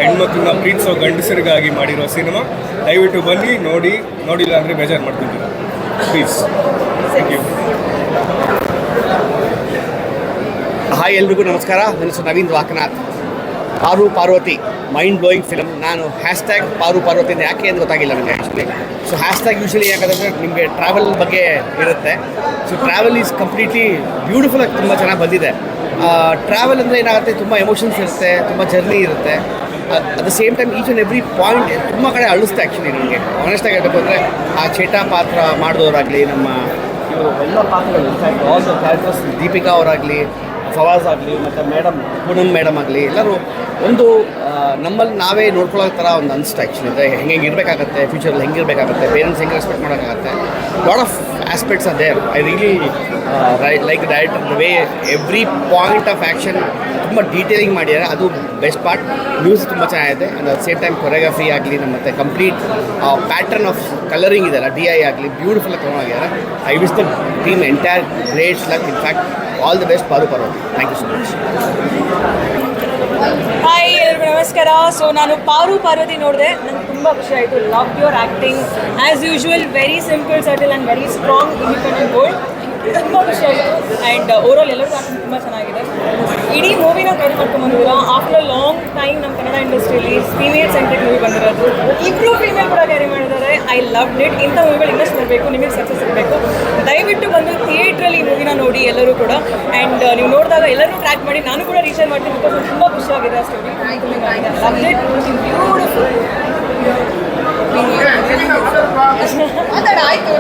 S13: ಹೆಣ್ಮಕ್ಳನ್ನ ಪ್ರೀತಿಸೋ ಗಂಡಸರಿಗಾಗಿ ಮಾಡಿರೋ ಸಿನಿಮಾ. ದಯವಿಟ್ಟು ಬನ್ನಿ, ನೋಡಿ, ನೋಡಿಲ್ಲ ಅಂದರೆ ಬೇಜಾರು ಮಾಡ್ಕೊತೀವಿ ಪ್ಲೀಸ್ ಥ್ಯಾಂಕ್ ಯು
S14: ಹಾಯ್ ಎಲ್ರಿಗೂ ನಮಸ್ಕಾರ. ನನ್ನ ಹೆಸರು Naveen Vakanath Paru Parvathi. Mind blowing film ನಾನು ಹ್ಯಾಶ್ ಟ್ಯಾಗ್ ಪಾರು ಪಾರ್ವತಿ ಯಾಕೆ ಅಂತ ಗೊತ್ತಾಗಿಲ್ಲ ನನಗೆ ಆ್ಯಕ್ಚುಲಿ ಸೊ ಹ್ಯಾಶ್ ಟ್ಯಾಗ್ ಯಾಕಂದರೆ ನಿಮಗೆ ಟ್ರಾವೆಲ್ ಬಗ್ಗೆ ಇರುತ್ತೆ. So travel is completely beautiful ಆಗಿ ತುಂಬ ಚೆನ್ನಾಗಿ ಬಂದಿದೆ. ಟ್ರಾವೆಲ್ ಅಂದರೆ ಏನಾಗುತ್ತೆ, ತುಂಬ ಎಮೋಷನ್ಸ್ ಇರುತ್ತೆ, ತುಂಬ ಜರ್ನಿ ಇರುತ್ತೆ. At the same time each and every point ತುಂಬ ಕಡೆ ಅಳಿಸುತ್ತೆ ಆ್ಯಕ್ಚುಲಿ ನನಗೆ ಆನೆಸ್ಟಾಗಿ ಹೇಳಬೇಕು ಅಂದರೆ, ಆ ಚೇಟಾ ಪಾತ್ರ ಮಾಡಿದವರಾಗಲಿ, ನಮ್ಮ ಇವರು ಎಲ್ಲ ಪಾತ್ರಗಳು in fact all the characters Deepika ಅವರಾಗಲಿ Fawaz ಆಗಲಿ ಮತ್ತು ಮೇಡಮ್ ಪೂನಮ್ ಮೇಡಮ್ ಆಗಲಿ, ಎಲ್ಲರೂ ಒಂದು ನಮ್ಮಲ್ಲಿ ನಾವೇ ನೋಡ್ಕೊಳ್ಳೋ ಥರ ಒಂದು ಅನಿಸ್ತು ಆ್ಯಕ್ಚುಲಿ ಅಂದರೆ ಹೆಂಗೆ ಹೆಂಗೆ ಇರಬೇಕಾಗತ್ತೆ ಫ್ಯೂಚರಲ್ಲಿ ಹೆಂಗಿರಬೇಕಾಗತ್ತೆ ಪೇರೆಂಟ್ಸ್ ಹೆಂಗೆ ರೆಸ್ಪೆಕ್ಟ್ ಮಾಡೋಕ್ಕಾಗತ್ತೆ. ಲಾಟ್ ಆಫ್ ಆಸ್ಪೆಕ್ಟ್ಸ್ ಅದೇ I really like direct the way every point of action ತುಂಬ ಡೀಟೇಲಿಂಗ್ ಮಾಡಿದ್ದಾರೆ. ಅದು ಬೆಸ್ಟ್ ಪಾರ್ಟ್ ನ್ಯೂಸ್ ತುಂಬ ಚೆನ್ನಾಗಿದೆ. And at same time choreography ಆಗಲಿ ಮತ್ತು ಕಂಪ್ಲೀಟ್ ಪ್ಯಾಟರ್ನ್ ಆಫ್ ಕಲರಿಂಗ್ ಇದೆಲ್ಲ ಡಿ ಐ ಆಗಲಿ beautiful ತೊಗೊಂಡೋಗಿದ್ದಾರೆ. I wish the team entire greats luck in fact all the best Paru Parvathi thank you so
S11: much hi ನಮಸ್ಕಾರ. So ನಾನು ಪಾರು ಪಾರ್ವತಿ ನೋಡಿದೆ. ನಂಗೆ ತುಂಬ ಖುಷಿ ಆಯಿತು. Love your acting as usual very simple subtle and very strong independent gold ತುಂಬ ಖುಷಿ ಆಯಿತು. ಆ್ಯಂಡ್ ಓವರಾಲ್ ಎಲ್ಲರಿಗೂ ತುಂಬ ಚೆನ್ನಾಗಿದೆ. ಇಡೀ ಮೂವಿನ ಕೈ ಮಾಡ್ಕೊಂಡ್ಬಂದಿದ್ದೀರಾ ಆಫ್ಟರ್ ಲಾಂಗ್ ಟೈಮ್ ನಮ್ಮ ಕನ್ನಡ ಇಂಡಸ್ಟ್ರಿಯಲ್ಲಿ ಫೀಮೇಲ್ ಸೆಂಟ್ರಿಕ್ ಮೂವಿ ಬಂದಿರೋದು. ಇಬ್ಬರು ಫೀಮೇಲ್ ಕೂಡ ಕ್ಯಾರಿ ಮಾಡಿದ್ದಾರೆ. ಐ ಲವ್ ಇಟ್ ಇಂಥ ಮೂವಿಗಳು ಇನ್ನಷ್ಟು ಬರಬೇಕು ನಿಮಗೆ ಸಕ್ಸಸ್ ಇರಬೇಕು. ದಯವಿಟ್ಟು ಬಂದು ಥಿಯೇಟ್ರಲ್ಲಿ ಈ ಮೂವಿನ ನೋಡಿ ಎಲ್ಲರೂ ಕೂಡ. ಆ್ಯಂಡ್ ನೀವು ನೋಡಿದಾಗ ಎಲ್ಲರೂ ಟ್ರ್ಯಾಕ್ ಮಾಡಿ ನಾನು ಕೂಡ ರೀಚರ್ ಮಾಡ್ತೀನಿ ಬಿಕಾಸ್ ತುಂಬ ಖುಷಿಯಾಗಿದೆ ಆ ಸ್ಟೋರಿ ಬ್ಯೂಟಿಫುಲ್ ಮಾತಾಡಾಯ್ತು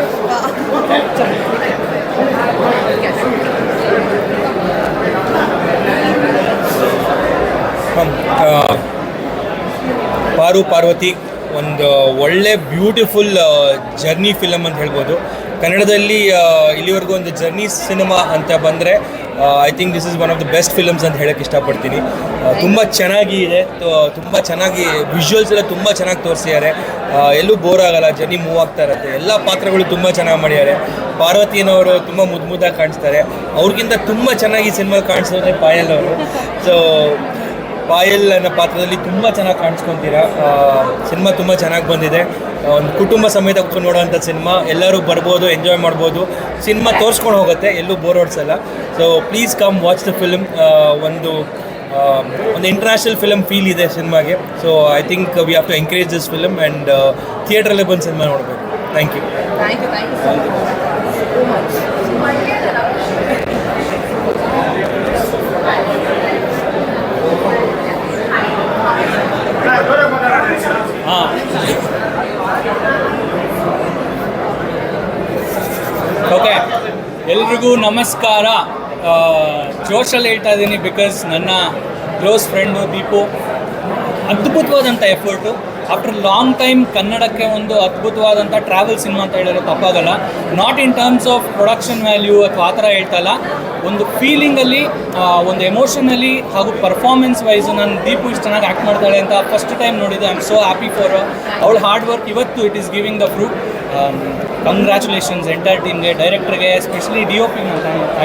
S13: ಪಾರು ಪಾರ್ವತಿ ಒಂದು ಒಳ್ಳೆ ಬ್ಯೂಟಿಫುಲ್ ಜರ್ನಿ ಫಿಲಮ್ ಅಂತ ಹೇಳ್ಬೋದು. ಕನ್ನಡದಲ್ಲಿ ಇಲ್ಲಿವರೆಗೂ ಒಂದು ಜರ್ನಿ ಸಿನಿಮಾ ಅಂತ ಬಂದರೆ I think this is one of the best films ಅಂತ ಹೇಳಕ್ಕೆ ಇಷ್ಟಪಡ್ತೀನಿ. ತುಂಬ ಚೆನ್ನಾಗಿ ಇದೆ. ತುಂಬ ಚೆನ್ನಾಗಿ ವಿಜುವಲ್ಸ್ ಎಲ್ಲ ತುಂಬ ಚೆನ್ನಾಗಿ ತೋರಿಸಿದ್ದಾರೆ. ಎಲ್ಲೂ ಬೋರ್ ಆಗಲ್ಲ ಜರ್ನಿ ಮೂವ್ ಆಗ್ತಾ ಇರುತ್ತೆ. ಎಲ್ಲ ಪಾತ್ರಗಳು ತುಂಬ ಚೆನ್ನಾಗಿ ಮಾಡಿದ್ದಾರೆ. ಪಾರ್ವತಿಯನ್ನವರು ತುಂಬ ಮುದ್ದು ಮುದ್ದಾಗಿ ಕಾಣಿಸ್ತಾರೆ. ಅವ್ರಿಗಿಂತ ತುಂಬ ಚೆನ್ನಾಗಿ ಸಿನಿಮಾ ಕಾಣಿಸೋದ್ರೆ ಪಾಯಲ್ ಅವರು. ಸೊ ಪಾಯಲ್ ಅನ್ನೋ ಪಾತ್ರದಲ್ಲಿ ತುಂಬ ಚೆನ್ನಾಗಿ ಕಾಣಿಸ್ಕೊತೀರಾ? ಸಿನಿಮಾ ತುಂಬ ಚೆನ್ನಾಗಿ ಬಂದಿದೆ. ಒಂದು ಕುಟುಂಬ ಸಮೇತ ಕೂತ್ಕೊಂಡು ನೋಡೋವಂಥ ಸಿನಿಮಾ, ಎಲ್ಲರೂ ಬರ್ಬೋದು, ಎಂಜಾಯ್ ಮಾಡ್ಬೋದು. ಸಿನಿಮಾ ತೋರಿಸ್ಕೊಂಡು ಹೋಗುತ್ತೆ, ಎಲ್ಲೂ bore ಹೊಡ್ಸಲ್ಲ so please come watch the film ಒಂದು ಒಂದು ಇಂಟರ್ನ್ಯಾಷನಲ್ ಫಿಲಮ್ ಫೀಲ್ ಇದೆ ಸಿನಿಮಾಗೆ. So I think we have to encourage this film and ಥಿಯೇಟ್ರಲ್ಲೇ ಬಂದು ಸಿನಿಮಾ ನೋಡಬೇಕು.
S11: Thank you thank you much
S15: ಎಲ್ರಿಗೂ ನಮಸ್ಕಾರ. ಜೋಶಲ್ಲಿ ಹೇಳ್ತಾ ಇದ್ದೀನಿ ಬಿಕಾಸ್ ನನ್ನ ಕ್ಲೋಸ್ ಫ್ರೆಂಡು ದೀಪು. ಅದ್ಭುತವಾದಂಥ ಎಫರ್ಟು ಆಫ್ಟರ್ ಲಾಂಗ್ ಟೈಮ್ ಕನ್ನಡಕ್ಕೆ ಒಂದು ಅದ್ಭುತವಾದಂಥ ಟ್ರಾವೆಲ್ ಸಿನಿಮಾ ಅಂತ ಹೇಳಿದ್ರೆ ತಪ್ಪಾಗಲ್ಲ. Not in terms of production value ಅಥವಾ ಆ ಥರ ಹೇಳ್ತಲ್ಲ ಒಂದು ಫೀಲಿಂಗಲ್ಲಿ ಒಂದು ಎಮೋಷನಲ್ಲಿ ಹಾಗೂ ಪರ್ಫಾರ್ಮೆನ್ಸ್ ವೈಸು ನಾನು ದೀಪು ಇಷ್ಟು ಚೆನ್ನಾಗಿ ಆ್ಯಕ್ಟ್ ಮಾಡ್ತಾಳೆ ಅಂತ ಫಸ್ಟ್ ಟೈಮ್ ನೋಡಿದೆ I am so happy for ಅವಳ ಹಾರ್ಡ್ ವರ್ಕ್ ಇವತ್ತು it is giving the fruit congratulations entire ಟೀಮ್ಗೆ ಡೈರೆಕ್ಟರ್ಗೆ especially D O P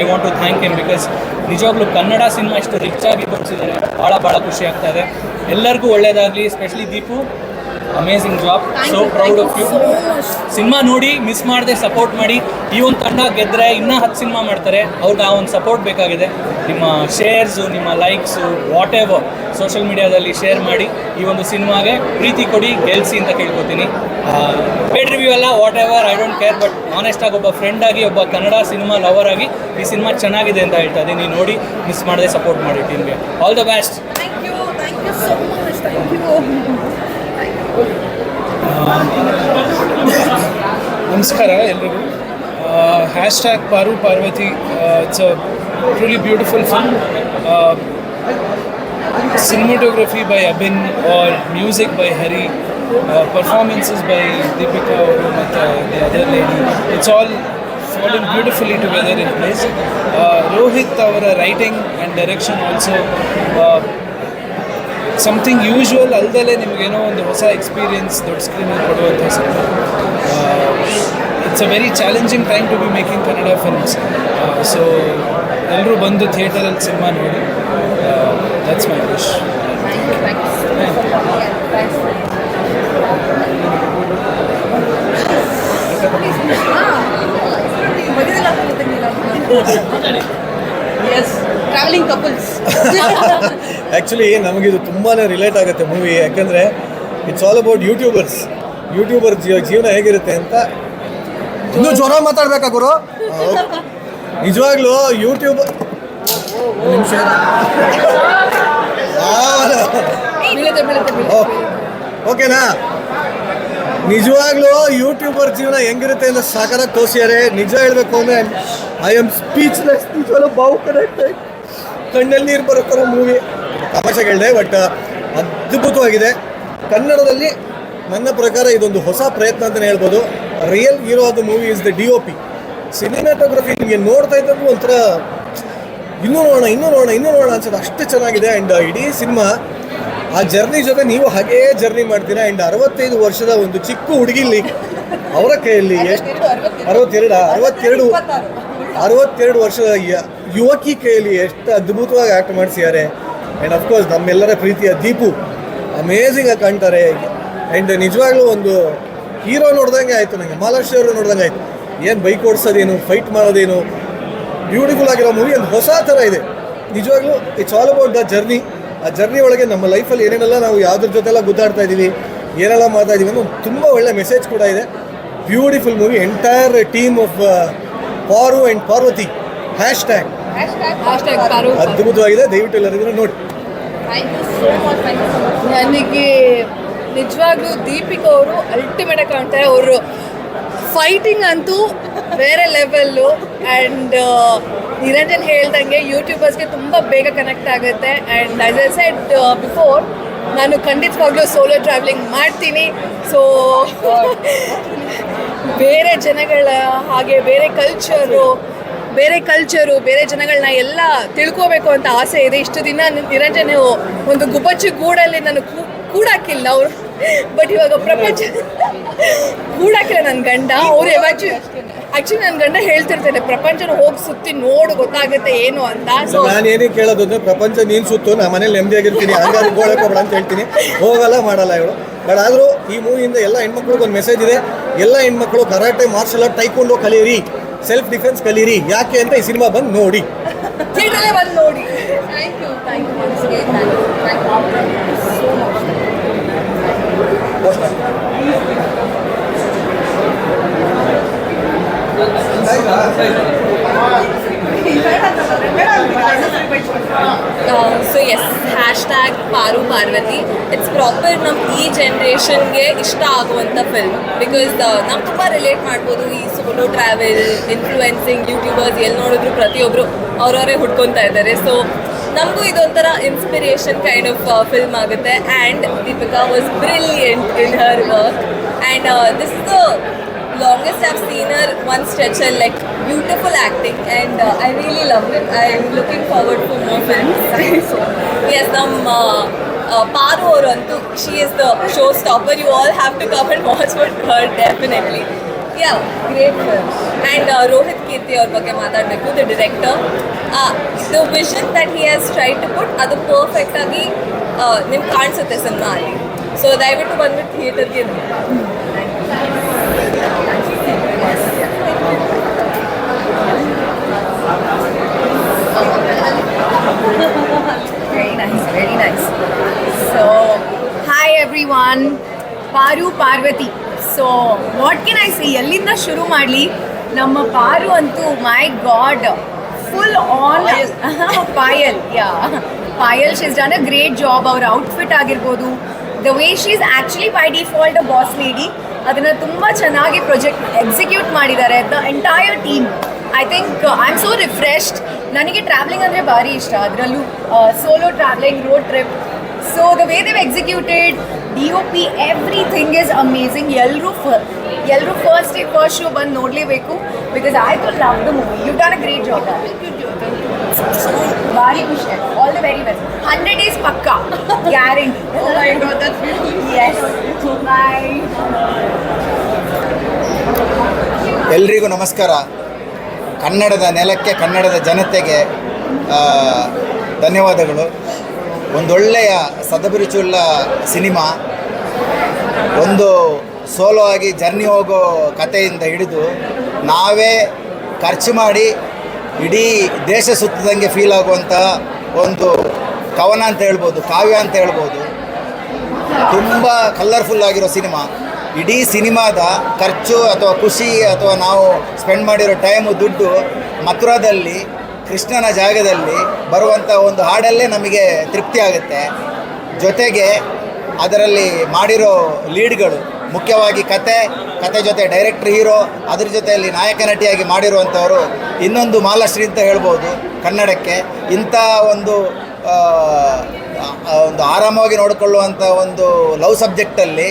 S15: I want to thank M because ನಿಜವಾಗ್ಲೂ ಕನ್ನಡ ಸಿನಿಮಾ ಇಷ್ಟು ರಿಚ್ ಆಗಿ ತೋರಿಸಿದ್ದಾರೆ ಭಾಳ ಭಾಳ ಖುಷಿ ಆಗ್ತಾ ಇದೆ. ಎಲ್ಲರಿಗೂ ಒಳ್ಳೆಯದಾಗಲಿ especially Deepu. Amazing job so proud of you cinema ನೋಡಿ ಮಿಸ್ ಮಾಡದೆ ಸಪೋರ್ಟ್ ಮಾಡಿ. ಈ ಒಂದು ತಂಡ ಗೆದ್ದರೆ ಇನ್ನೂ ಹತ್ತು ಸಿನಿಮಾ ಮಾಡ್ತಾರೆ. ಅವ್ರಿಗೆ ಆ ಒಂದು ಸಪೋರ್ಟ್ ಬೇಕಾಗಿದೆ. ನಿಮ್ಮ ಶೇರ್ಸು ನಿಮ್ಮ ಲೈಕ್ಸು ವಾಟ್ ಎವರ್ ಸೋಷಿಯಲ್ ಮೀಡಿಯಾದಲ್ಲಿ ಶೇರ್ ಮಾಡಿ ಈ ಒಂದು ಸಿನಿಮಾಗೆ ಪ್ರೀತಿ ಕೊಡಿ ಗೆಲ್ಸಿ ಅಂತ ಕೇಳ್ಕೊತೀನಿ. ಪೇಡ್ ರಿವ್ಯೂ ಅಲ್ಲ whatever I don't care but honest ಆಗಿ ಒಬ್ಬ ಫ್ರೆಂಡ್ ಆಗಿ ಒಬ್ಬ ಕನ್ನಡ ಸಿನಿಮಾ ಲವರ್ ಆಗಿ ಈ ಸಿನಿಮಾ ಚೆನ್ನಾಗಿದೆ ಅಂತ ಹೇಳ್ತಾ ಇದ್ದೀನಿ. ನೋಡಿ ಮಿಸ್ ಮಾಡದೆ ಸಪೋರ್ಟ್ ಮಾಡಿ ಟೀಮ್ಗೆ all the best
S10: thank you thank you so much thank you
S16: ನಮಸ್ಕಾರ ಎಲ್ಲರಿಗೂ hash tag Paru Parvathi it's a truly beautiful film cinematography by Abin R music by Hari performances by Deepika ಅವರು ಮತ್ತು the other lady it's all follow beautifully together in place Rohit ಅವರ writing and direction also something usual ಅಲ್ದಲೇ ನಿಮಗೇನೋ ಒಂದು ಹೊಸ experience ದೊಡ್ಡ ಸ್ಕ್ರೀನಲ್ಲಿ ಕೊಡುವಂಥ cinema it's a very challenging time to be making Kannada films so ಎಲ್ಲರೂ ಬಂದು ಥಿಯೇಟರಲ್ಲಿ ಸಿನಿಮಾ ನೋಡಿ. That's my wish
S10: as travelling couples
S17: actually ನಮಗಿದು ತುಂಬಾ ರಿಲೇಟ್ ಆಗುತ್ತೆ ಮೂವಿ ಯಾಕಂದರೆ it's all about YouTubers YouTuber ಜೀವನ ಹೇಗಿರುತ್ತೆ ಅಂತ ಇನ್ನೂ ಜ್ವರ ಮಾತಾಡ್ಬೇಕಾ ಗುರು? ನಿಜವಾಗ್ಲೂ ಯೂಟ್ಯೂಬ್ ನಿಮಿಷ ಓಕೆನಾ? ನಿಜವಾಗ್ಲೂ ಯೂಟ್ಯೂಬರ್ ಜೀವನ ಹೆಂಗಿರುತ್ತೆ ಅಂತ ಸಾಕಾಗಿ ತೋರಿಸಿದ್ದಾರೆ ನಿಜ ಹೇಳಬೇಕು ಅಂದರೆ ಐ ಆಮ್ ಸ್ಪೀಚ್ಲೆಸ್ ನಿಜವಾಗ್ಲೂ ಬಾವು ಕಣ್ಣಲ್ಲಿ ನೀರು ಬರೋ ಮೂವಿ ತಮಾಷೆ ಕೇಳಿದೆ ಬಟ್ ಅದ್ಭುತವಾಗಿದೆ. ಕನ್ನಡದಲ್ಲಿ ನನ್ನ ಪ್ರಕಾರ ಇದೊಂದು ಹೊಸ ಪ್ರಯತ್ನ ಅಂತಲೇ ಹೇಳ್ಬೋದು. Real hero of the movie is the D O P cinematography ನಿಮಗೆ ನೋಡ್ತಾ ಇದ್ದಂಗೂ ಒಂಥರ ಇನ್ನೂ ನೋಡೋಣ ಇನ್ನೂ ನೋಡೋಣ ಇನ್ನೂ ನೋಡೋಣ ಅನ್ಸೋದು ಅಷ್ಟು ಚೆನ್ನಾಗಿದೆ. ಆ್ಯಂಡ್ ಇಡೀ ಸಿನಿಮಾ ಆ ಜರ್ನಿ ಜೊತೆ ನೀವು ಹಾಗೇ ಜರ್ನಿ ಮಾಡ್ತೀರಾ? ಆ್ಯಂಡ್ ಅರವತ್ತೈದು ವರ್ಷದ ಒಂದು ಚಿಕ್ಕ ಹುಡುಗಿಲಿ ಅವರ ಕೈಯಲ್ಲಿ ಎಷ್ಟು? ಅರವತ್ತೆರಡ ಅರವತ್ತೆರಡು ಅರವತ್ತೆರಡು ವರ್ಷದ ಯುವಕಿ ಕೈಯಲ್ಲಿ ಎಷ್ಟು ಅದ್ಭುತವಾಗಿ ಆ್ಯಕ್ಟ್ ಮಾಡಿಸಿದ್ದಾರೆ. ಆ್ಯಂಡ್ ಅಫ್ಕೋರ್ಸ್ ನಮ್ಮೆಲ್ಲರ ಪ್ರೀತಿಯ ದೀಪು ಅಮೇಝಿಂಗ್ ಆಗಿ ಕಾಣ್ತಾರೆ. ಆ್ಯಂಡ್ ನಿಜವಾಗ್ಲೂ ಒಂದು ಹೀರೋ ನೋಡ್ದಂಗೆ ಆಯಿತು ನನಗೆ ಮಾಲಾಶ್ರೀ ಅವರು ನೋಡ್ದಂಗೆ ಆಯಿತು. ಏನು ಬೈಕ್ ಓಡಿಸೋದೇನು ಫೈಟ್ ಮಾಡೋದೇನು? ಬ್ಯೂಟಿಫುಲ್ ಆಗಿರೋ ಮೂವಿ ಒಂದು ಹೊಸ ಥರ ಇದೆ. ನಿಜವಾಗ್ಲೂ it's all about the journey ಆ ಜರ್ನಿ ಒಳಗೆ ನಮ್ಮ ಲೈಫಲ್ಲಿ ಏನೇನೆಲ್ಲ ನಾವು ಯಾವುದ್ರ ಜೊತೆಲ್ಲ ಗುದ್ದಾಡ್ತಾ ಇದ್ದೀವಿ ಏನೆಲ್ಲ ಮಾಡ್ತಾ ಇದ್ದೀವಿ ಅನ್ನೋ ತುಂಬ ಒಳ್ಳೆ ಮೆಸೇಜ್ ಕೂಡ ಇದೆ. Beautiful movie entire team of Paru and Parvathi hash tag ಅದ್ಭುತವಾಗಿದೆ. ದಯವಿಟ್ಟು ಎಲ್ಲರಿಗೂ ನೋಡಿ.
S10: ನನಗೆ ನಿಜವಾಗ್ಲೂ ದೀಪಿಕಾ ಅವರು ಅಲ್ಟಿಮೇಟ್ ಕಾಣ್ತಾರೆ. ಅವರು ಫೈಟಿಂಗ್ ಅಂತೂ ಬೇರೆ ಲೆವೆಲ್ಲು ಆ್ಯಂಡ್ ನಿರಂಜನ್ ಹೇಳ್ದಂಗೆ ಯೂಟ್ಯೂಬರ್ಸ್ಗೆ ತುಂಬ ಬೇಗ ಕನೆಕ್ಟ್ ಆಗುತ್ತೆ. And as I said before ನಾನು ಖಂಡಿತವಾಗ್ಲೂ ಸೋಲೋ ಟ್ರಾವೆಲಿಂಗ್ ಮಾಡ್ತೀನಿ. ಸೊ ಬೇರೆ ಜನಗಳ ಹಾಗೆ, ಬೇರೆ ಕಲ್ಚರು ಬೇರೆ ಕಲ್ಚರು ಬೇರೆ ಜನಗಳನ್ನ ಎಲ್ಲ ತಿಳ್ಕೋಬೇಕು ಅಂತ ಆಸೆ ಇದೆ. ಇಷ್ಟು ದಿನ ನಿರಂಜನೆ ಒಂದು ಗುಬ್ಬಚ್ಚಿ ಗೂಡಲ್ಲಿ ನಾನು ಕೂಡಾಕಿಲ್ಲ ಅವರು. ಬಟ್ ಇವಾಗ ಪ್ರಪಂಚ ಕೂಡಾಕಿಲ್ಲ ನನ್ನ ಗಂಡ. ಅವ್ರು ಯಾವಾಗ್ಲೂ ಆಕ್ಚುಲಿ ನನ್ನ ಗಂಡ ಹೇಳ್ತಿರ್ತಾನೆ ಪ್ರಪಂಚನ ಹೋಗಿ ಸುತ್ತಿ ನೋಡು ಗೊತ್ತಾಗುತ್ತೆ ಏನು ಅಂತ. ಸೊ
S17: ನಾನು ಏನಕ್ಕೆ ಕೇಳೋದು ಅಂದರೆ ಪ್ರಪಂಚ ನೀನು ಸುತ್ತು ನಾ ಮನೇಲಿ ನೆಮ್ಮದಿಯಾಗಿರ್ತೀನಿ ಹಂಗಾಗಿ ಗೋಳಕ್ಕೆ ಹೋಗ್ಬೇಡ ಅಂತ ಹೇಳ್ತೀನಿ. ಹೋಗಲ್ಲ ಮಾಡಲ್ಲ ಇವಳು. ಬಟ್ ಆದರೂ ಈ ಮೂವಿಯಿಂದ ಎಲ್ಲ ಹೆಣ್ಮಕ್ಳಿಗೆ ಒಂದು ಮೆಸೇಜ್ ಇದೆ. ಎಲ್ಲ ಹೆಣ್ಮಕ್ಳು ಕರಾಟೆ ಮಾರ್ಷಲ್ ಆರ್ಟ್ ಟೈಕೊಂಡು ಕಲೀರಿ ಸೆಲ್ಫ್ ಡಿಫೆನ್ಸ್ ಕಲೀರಿ. ಯಾಕೆ ಅಂತ ಈ ಸಿನಿಮಾ ಬಂದು ನೋಡಿ.
S10: ಥಿಯೇಟ್ರಲ್ಲೇ ಬಂದು ನೋಡಿ. Thank you thank you thank you.
S9: So as hash tag Paru Parvathi it's proper ನಮ್ಮ ಈ ಜನ್ರೇಷನ್ಗೆ ಇಷ್ಟ ಆಗುವಂಥ ಫಿಲ್ಮ್ ಬಿಕಾಸ್ ನಾವು ತುಂಬ ರಿಲೇಟ್ ಮಾಡ್ಬೋದು ಈ ಸೋಲೋ ಟ್ರಾವೆಲ್ ಇನ್ಫ್ಲೂಯೆನ್ಸಿಂಗ್ ಯೂಟ್ಯೂಬರ್ಸ್ ಎಲ್ಲಿ ನೋಡಿದ್ರು ಪ್ರತಿಯೊಬ್ಬರು ಅವ್ರವರೇ ಹುಡ್ಕೊತಾ ಇದ್ದಾರೆ. ಸೊ ನಮಗೂ ಇದೊಂಥರ ಇನ್ಸ್ಪಿರೇಷನ್ ಕೈಂಡ್ ಆಫ್ ಫಿಲ್ಮ್ ಆಗುತ್ತೆ. And Deepika was brilliant in her work and this longest I've seen her one stretch and like beautiful acting and uh, I really loved it. I'm looking forward for more films. so, yes, um, uh, uh, Paru Orantu, she is the showstopper. You all have to come and watch with her definitely. Yeah, great film. And uh, Rohit Kirti ಅವ್ರ ಬಗ್ಗೆ ಮಾತಾಡಬೇಕು the director the vision that he has try to put ಅದು perfect ಆಗಿ ನಿಮ್ಗೆ ಕಾಣಿಸುತ್ತೆ cinema ಅಲ್ಲಿ so ದಯವಿಟ್ಟು ಬಂದ್ಬಿಟ್ಟು ಥಿಯೇಟರ್ಗೆ
S10: Very nice, very nice. So, hi Paru Parvathi so what can I say ಎಲ್ಲಿಂದ ಶುರು ಮಾಡಲಿ? ನಮ್ಮ ಪಾರು ಅಂತೂ my god full on Payal. Yeah Payal she's done a great job ಅವ್ರ ಔಟ್ಫಿಟ್ ಆಗಿರ್ಬೋದು. The way she's actually by default a boss lady ಅದನ್ನು ತುಂಬ ಚೆನ್ನಾಗಿ ಪ್ರೊಜೆಕ್ಟ್ ಎಕ್ಸಿಕ್ಯೂಟ್ ಮಾಡಿದ್ದಾರೆ. The entire team I think I am so refreshed ನನಗೆ travelling ಅಂದರೆ ಭಾರಿ ಇಷ್ಟ. ಅದರಲ್ಲೂ solo travelling road trip so the way they've executed D O P everything is amazing ಎಲ್ಲರೂ ಫ ಎಲ್ಲರೂ ಫಸ್ಟ್ ಡೇ ಫಸ್ಟ್ ಶೋ ಬಂದು ನೋಡಲೇಬೇಕು. Because I too love the movie you done a great job ಭಾರಿ ಖುಷಿ all the very best hundred days ಪಕ್ಕ. Guarantee
S18: ಎಲ್ರಿಗೂ ನಮಸ್ಕಾರ. ಕನ್ನಡದ ನೆಲಕ್ಕೆ, ಕನ್ನಡದ ಜನತೆಗೆ ಧನ್ಯವಾದಗಳು. ಒಂದೊಳ್ಳೆಯ ಸದಭಿರುಚುಳ್ಳ ಸಿನಿಮಾ, ಒಂದು ಸೋಲೋ ಆಗಿ ಜರ್ನಿ ಹೋಗೋ ಕಥೆಯಿಂದ ಹಿಡಿದು ನಾವೇ ಖರ್ಚು ಮಾಡಿ ಇಡೀ ದೇಶ ಸುತ್ತದಂಗೆ ಫೀಲ್ ಆಗುವಂತಹ ಒಂದು ಕವನ ಅಂತ ಹೇಳ್ಬೋದು, ಕಾವ್ಯ ಅಂತ ಹೇಳ್ಬೋದು. ತುಂಬ ಕಲರ್ಫುಲ್ ಆಗಿರೋ ಸಿನಿಮಾ. ಇಡೀ ಸಿನಿಮಾದ ಖರ್ಚು ಅಥವಾ ಖುಷಿ ಅಥವಾ ನಾವು ಸ್ಪೆಂಡ್ ಮಾಡಿರೋ ಟೈಮು ದುಡ್ಡು ಮಥುರಾದಲ್ಲಿ, ಕೃಷ್ಣನ ಜಾಗದಲ್ಲಿ ಬರುವಂಥ ಒಂದು ಹಾಡಲ್ಲೇ ನಮಗೆ ತೃಪ್ತಿ ಆಗುತ್ತೆ. ಜೊತೆಗೆ ಅದರಲ್ಲಿ ಮಾಡಿರೋ ಲೀಡ್ಗಳು, ಮುಖ್ಯವಾಗಿ ಕತೆ ಕತೆ ಜೊತೆ ಡೈರೆಕ್ಟ್ರ್ ಹೀರೋ ಅದ್ರ ಜೊತೆಯಲ್ಲಿ ನಾಯಕ ನಟಿಯಾಗಿ ಮಾಡಿರುವಂಥವರು ಇನ್ನೊಂದು ಮಾಲಾಶ್ರೀ ಅಂತ ಹೇಳ್ಬೋದು ಕನ್ನಡಕ್ಕೆ. ಇಂಥ ಒಂದು ಒಂದು ಆರಾಮವಾಗಿ ನೋಡಿಕೊಳ್ಳುವಂಥ ಒಂದು ಲವ್ ಸಬ್ಜೆಕ್ಟಲ್ಲಿ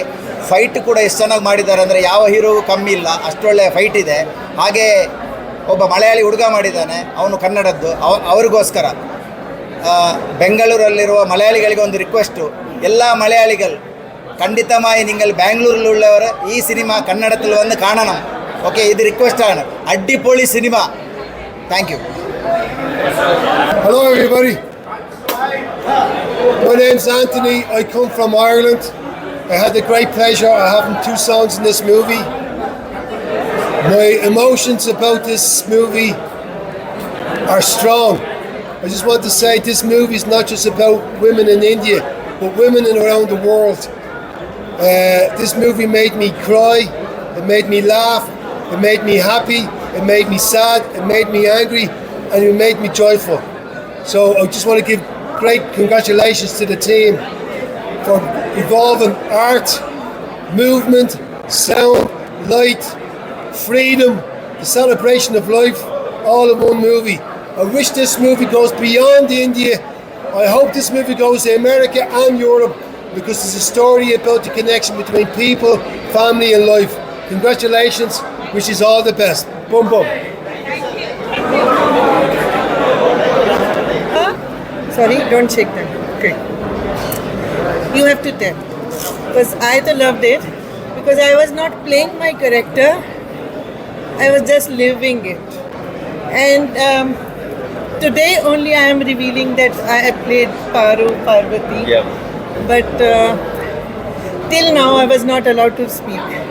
S18: ಫೈಟ್ ಕೂಡ ಎಷ್ಟು ಚೆನ್ನಾಗಿ ಮಾಡಿದ್ದಾರೆ ಅಂದರೆ ಯಾವ ಹೀರೋ ಕಮ್ಮಿ ಇಲ್ಲ ಅಷ್ಟೊಳ್ಳೆ ಫೈಟ್ ಇದೆ. ಹಾಗೆ ಒಬ್ಬ ಮಲಯಾಳಿ ಹುಡುಗ ಮಾಡಿದ್ದಾನೆ, ಅವನು ಕನ್ನಡದ್ದು, ಅವ, ಅವ್ರಿಗೋಸ್ಕರ. ಬೆಂಗಳೂರಲ್ಲಿರುವ ಮಲಯಾಳಿಗಳಿಗೆ ಒಂದು ರಿಕ್ವೆಸ್ಟು ಎಲ್ಲ ಮಲಯಾಳಿಗಳು ಖಂಡಿತಮಾಯಿ ಮಾಯಿ ബാംഗ്ലൂരിൽ ഉള്ളവർ ಈ ಸಿನಿಮಾ ಕನ್ನಡದಲ್ಲಿ വന്ന് കാണണം ಓಕೆ ಇದು ರಿಕ್ವೆಸ್ಟ್ അടിപൊളി cinema cinema. Thank
S19: you hello My name's Anthony. I come from Ireland I had the great pleasure of having two songs in this movie. My emotions about this movie are strong. I just want to say this movie is not just about women in India, but women around the world. Uh, this movie made me cry, it made me laugh, it made me happy, it made me sad, it made me angry, and it made me joyful. So I just want to give great congratulations to the team for evolving art, movement, sound, light, freedom, the celebration of life, all in one movie. I wish this movie goes beyond India. I hope this movie goes to America and Europe because it's a story about the connection between people, family, and life. Congratulations. Wishes all the best. Boom, boom.
S6: Sorry, don't shake them. Okay. You have to tell. Because I too loved it. Because I was not playing my character, I was just living it. And um, today only I am revealing that I have played Paru Parvati. Yeah. But uh, till now I was not allowed to speak.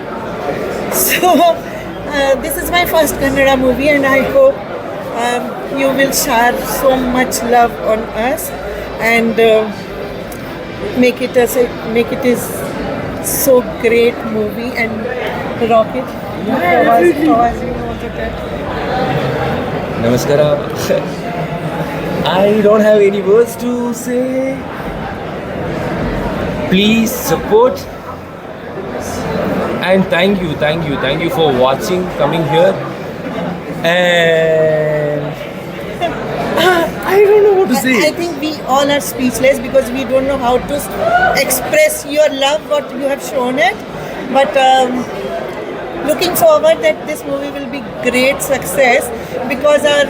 S6: So uh, this is my first Kannada movie, and I hope um, you will share so much love on us and uh, make it as a, make it is so great movie and rock it. Fawaz, Fawaz, you want to tell?
S20: Namaskara. I don't have any words to say. Please support and thank you, thank you, thank you for watching, coming here. And I don't know what to say.
S6: I think we all are speechless because we don't know how to express your love, what you have shown it. But um, looking forward that this movie will be great success because our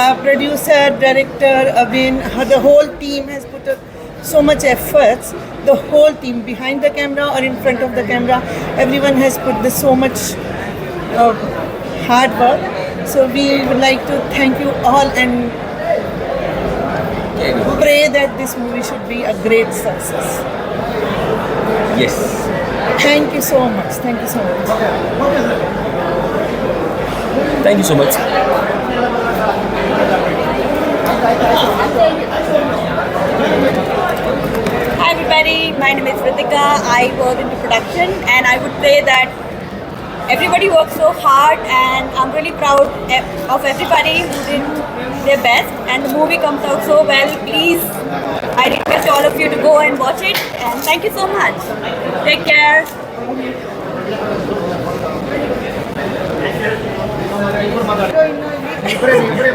S6: uh, producer, director, Abhin, uh, the whole team has put up so much efforts. The whole team behind the camera or in front of the camera, everyone has put this so much uh, hard work. So we would like to thank you all and pray that this movie should be a great success.
S20: Yes.
S6: Thank you so much. Thank you so much.
S20: Thank you so much.
S11: Hi everybody, my name is Ritika. I work into production and I would say that everybody works so hard and I'm really proud of everybody who did their best and the movie comes out so well. Please, I request all of you to go and watch it and thank you so much. Take care.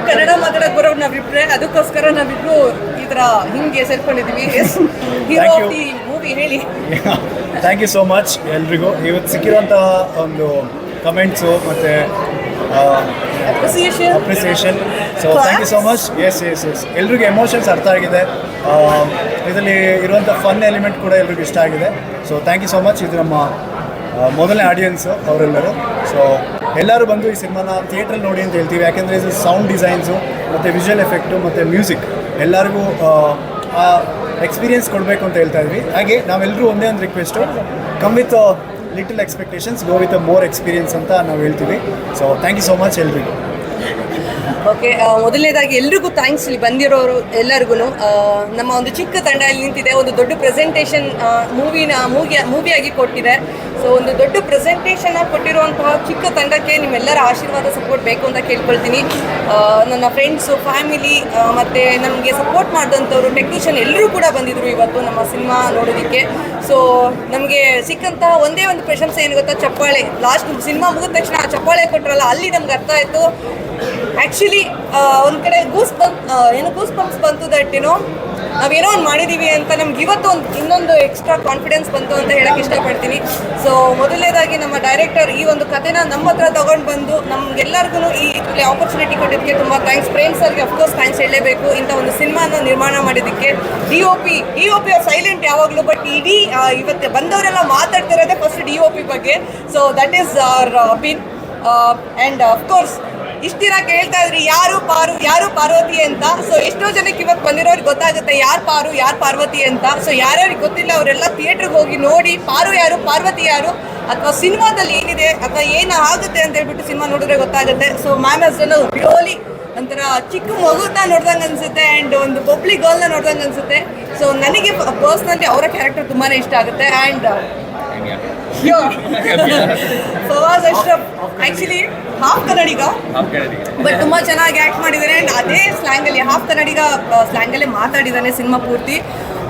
S12: Kannada ಮಾತಾಡಕ್ ಬರೋರು ನಾವಿಬ್ರೆ ಅದಕ್ಕೋಸ್ಕರ ನಾವಿಬ್ರು ಈ ತರ ಹಿಂಗೆ ಸೇರ್ಕೊಂಡಿದೀವಿ hero of the movie ಹೇಳಿ
S21: ಥ್ಯಾಂಕ್ ಯು ಸೋ ಮಚ್ ಎಲ್ರಿಗೂ ಇವತ್ತು ಸಿಕ್ಕಿರೋಂತಹ ಒಂದು ಕಮೆಂಟ್ಸು ಮತ್ತೆ
S12: appreciation
S21: appreciation so thank you so much yes yes yes ಎಲ್ರಿಗೂ ಎಮೋಷನ್ಸ್ ಅರ್ಥ ಆಗಿದೆ. ಇದರಲ್ಲಿ ಇರುವಂಥ ಫನ್ ಎಲಿಮೆಂಟ್ ಕೂಡ ಎಲ್ರಿಗೂ ಇಷ್ಟ ಆಗಿದೆ. So thank you so much ಇದು ನಮ್ಮ ಮೊದಲನೇ ಆಡಿಯನ್ಸು ಅವರೆಲ್ಲರೂ. ಸೊ ಎಲ್ಲರೂ ಬಂದು ಈ ಸಿನಿಮಾನ ಥಿಯೇಟ್ರಲ್ಲಿ ನೋಡಿ ಅಂತ ಹೇಳ್ತೀವಿ. ಯಾಕೆಂದರೆ ಇದು ಸೌಂಡ್ ಡಿಸೈನ್ಸು ಮತ್ತು ವಿಜುವಲ್ ಎಫೆಕ್ಟು ಮತ್ತು ಮ್ಯೂಸಿಕ್ ಎಲ್ಲರಿಗೂ ಆ, ಆ ಎಕ್ಸ್ಪೀರಿಯನ್ಸ್ ಕೊಡಬೇಕು ಅಂತ ಹೇಳ್ತಾ ಇದ್ವಿ. ಹಾಗೆ ನಾವೆಲ್ಲರೂ ಒಂದೇ ಒಂದು request come with little expectations go with more experience ಅಂತ ನಾವು ಹೇಳ್ತೀವಿ. So thank you so much ಎಲ್ರಿಗೂ.
S12: ಓಕೆ ಮೊದಲನೇದಾಗಿ ಎಲ್ರಿಗೂ ಥ್ಯಾಂಕ್ಸ್ ಇಲ್ಲಿ ಬಂದಿರೋರು ಎಲ್ಲರಿಗೂ ನಮ್ಮ ಒಂದು ಚಿಕ್ಕ ತಂಡ ಇಲ್ಲಿ ನಿಂತಿದೆ, ಒಂದು ದೊಡ್ಡ ಪ್ರೆಸೆಂಟೇಷನ್ ಮೂವಿನ ಮೂವಿ ಮೂವಿಯಾಗಿ ಕೊಟ್ಟಿದೆ. ಸೊ ಒಂದು ದೊಡ್ಡ ಪ್ರೆಸೆಂಟೇಷನ್ ಕೊಟ್ಟಿರುವಂತಹ ಚಿಕ್ಕ ತಂಡಕ್ಕೆ ನಿಮ್ಮೆಲ್ಲರ ಆಶೀರ್ವಾದ ಸಪೋರ್ಟ್ ಬೇಕು ಅಂತ ಕೇಳ್ಕೊಳ್ತೀನಿ. ನನ್ನ ಫ್ರೆಂಡ್ಸು ಫ್ಯಾಮಿಲಿ ಮತ್ತು ನಮಗೆ ಸಪೋರ್ಟ್ ಮಾಡಿದಂಥವ್ರು ಟೆಕ್ನಿಷಿಯನ್ ಎಲ್ಲರೂ ಕೂಡ ಬಂದಿದ್ರು ಇವತ್ತು ನಮ್ಮ ಸಿನಿಮಾ ನೋಡೋದಕ್ಕೆ. ಸೊ ನಮಗೆ ಸಿಕ್ಕಂತಹ ಒಂದೇ ಒಂದು ಪ್ರಶಂಸೆ ಏನು ಗೊತ್ತಾ? ಚಪ್ಪಾಳೆ. ಲಾಸ್ಟ್ ಸಿನಿಮಾ ಮುಗಿದ ತಕ್ಷಣ ಆ ಚಪ್ಪಾಳೆ ಕೊಟ್ಟರಲ್ಲ ಅಲ್ಲಿ ನಮ್ಗೆ ಅರ್ಥ ಆಯಿತು. ಆ್ಯಕ್ಚುಲಿ ಒಂದು ಕಡೆ ಗೂಸ್ ಬಂಪ್ ಏನು ಗೂಸ್ ಪಂಪ್ಸ್ ಬಂತು ದಟ್ ಏನೋ ನಾವೇನೋ ಒಂದು ಮಾಡಿದ್ದೀವಿ ಅಂತ ನಮ್ಗೆ ಇವತ್ತು ಒಂದು ಇನ್ನೊಂದು ಎಕ್ಸ್ಟ್ರಾ ಕಾನ್ಫಿಡೆನ್ಸ್ ಬಂತು ಅಂತ ಹೇಳಕ್ಕೆ ಇಷ್ಟಪಡ್ತೀನಿ. ಸೊ ಮೊದಲನೇದಾಗಿ ನಮ್ಮ ಡೈರೆಕ್ಟರ್ ಈ ಒಂದು ಕಥೆನ ನಮ್ಮ ಹತ್ರ ತಗೊಂಡು ಬಂದು ನಮ್ಗೆಲ್ಲರಿಗೂ ಈ ಆಪರ್ಚುನಿಟಿ ಕೊಟ್ಟಿದ್ದಕ್ಕೆ ತುಂಬ ಥ್ಯಾಂಕ್ಸ್ ಪ್ರೇಮ್ ಸರ್ಗೆ ಅಫ್ಕೋರ್ಸ್ ಥ್ಯಾಂಕ್ಸ್ ಹೇಳಲೇಬೇಕು ಇಂಥ ಒಂದು ಸಿನಿಮಾನ ನಿರ್ಮಾಣ ಮಾಡಿದ್ದಕ್ಕೆ. D O P D O P ಅವ್ರು ಸೈಲೆಂಟ್ ಯಾವಾಗಲೂ ಬಟ್ ಇಡೀ ಇವತ್ತೆ ಬಂದವರೆಲ್ಲ ಮಾತಾಡ್ತಿರೋದೇ ಫಸ್ಟ್ ಡಿ ಒ ಪಿ ಬಗ್ಗೆ. So that is our pin and of course ಇಷ್ಟು ದಿನ ಕೇಳ್ತಾ ಇದ್ರಿ ಯಾರು ಪಾರು ಯಾರು ಪಾರ್ವತಿ ಅಂತ? ಸೊ ಎಷ್ಟೋ ಜನಕ್ಕೆ ಇವತ್ತು ಬಂದಿರೋರಿಗೆ ಗೊತ್ತಾಗುತ್ತೆ ಯಾರು ಪಾರು ಯಾರು ಪಾರ್ವತಿ ಅಂತ. ಸೊ ಯಾರ್ಯಾರಿಗೆ ಗೊತ್ತಿಲ್ಲ ಅವರೆಲ್ಲ ಥಿಯೇಟ್ರಿಗೆ ಹೋಗಿ ನೋಡಿ ಪಾರು ಯಾರು ಪಾರ್ವತಿ ಯಾರು? ಅಥವಾ ಸಿನಿಮಾದಲ್ಲಿ ಏನಿದೆ ಅಥವಾ ಏನು ಆಗುತ್ತೆ ಅಂತ ಹೇಳ್ಬಿಟ್ಟು ಸಿನಿಮಾ ನೋಡಿದ್ರೆ ಗೊತ್ತಾಗುತ್ತೆ. ಸೊ ಮ್ಯಾಮ್ ಹಸ್ ಪ್ಯೂರ್ಲಿ ಒಂಥರ ಚಿಕ್ಕ ಮಗುನ ನೋಡ್ದಂಗೆ ಅನಿಸುತ್ತೆ ಆ್ಯಂಡ್ ಒಂದು ಬೊಬ್ಳಿ ಗರ್ಲ್ನ ನೋಡ್ದಂಗೆ ಅನಿಸುತ್ತೆ. ಸೊ ನನಗೆ ಪರ್ಸ್ನಲಿ ಅವರ ಕ್ಯಾರೆಕ್ಟರ್ ತುಂಬಾ ಇಷ್ಟ ಆಗುತ್ತೆ and Ashraf actually half Kannadiga but ತುಂಬಾ ಚೆನ್ನಾಗಿ ಆಕ್ಟ್ ಮಾಡಿದ್ದಾರೆ ಅಂಡ್ ಅದೇ ಸ್ಲ್ಯಾಂಗ್ ಅಲ್ಲಿ ಹಾಫ್ ಕನ್ನಡಿಗ ಸ್ಲ್ಯಾಂಗ್ ಅಲ್ಲೇ ಮಾತಾಡಿದ್ದಾನೆ ಸಿನಿಮಾ ಪೂರ್ತಿ.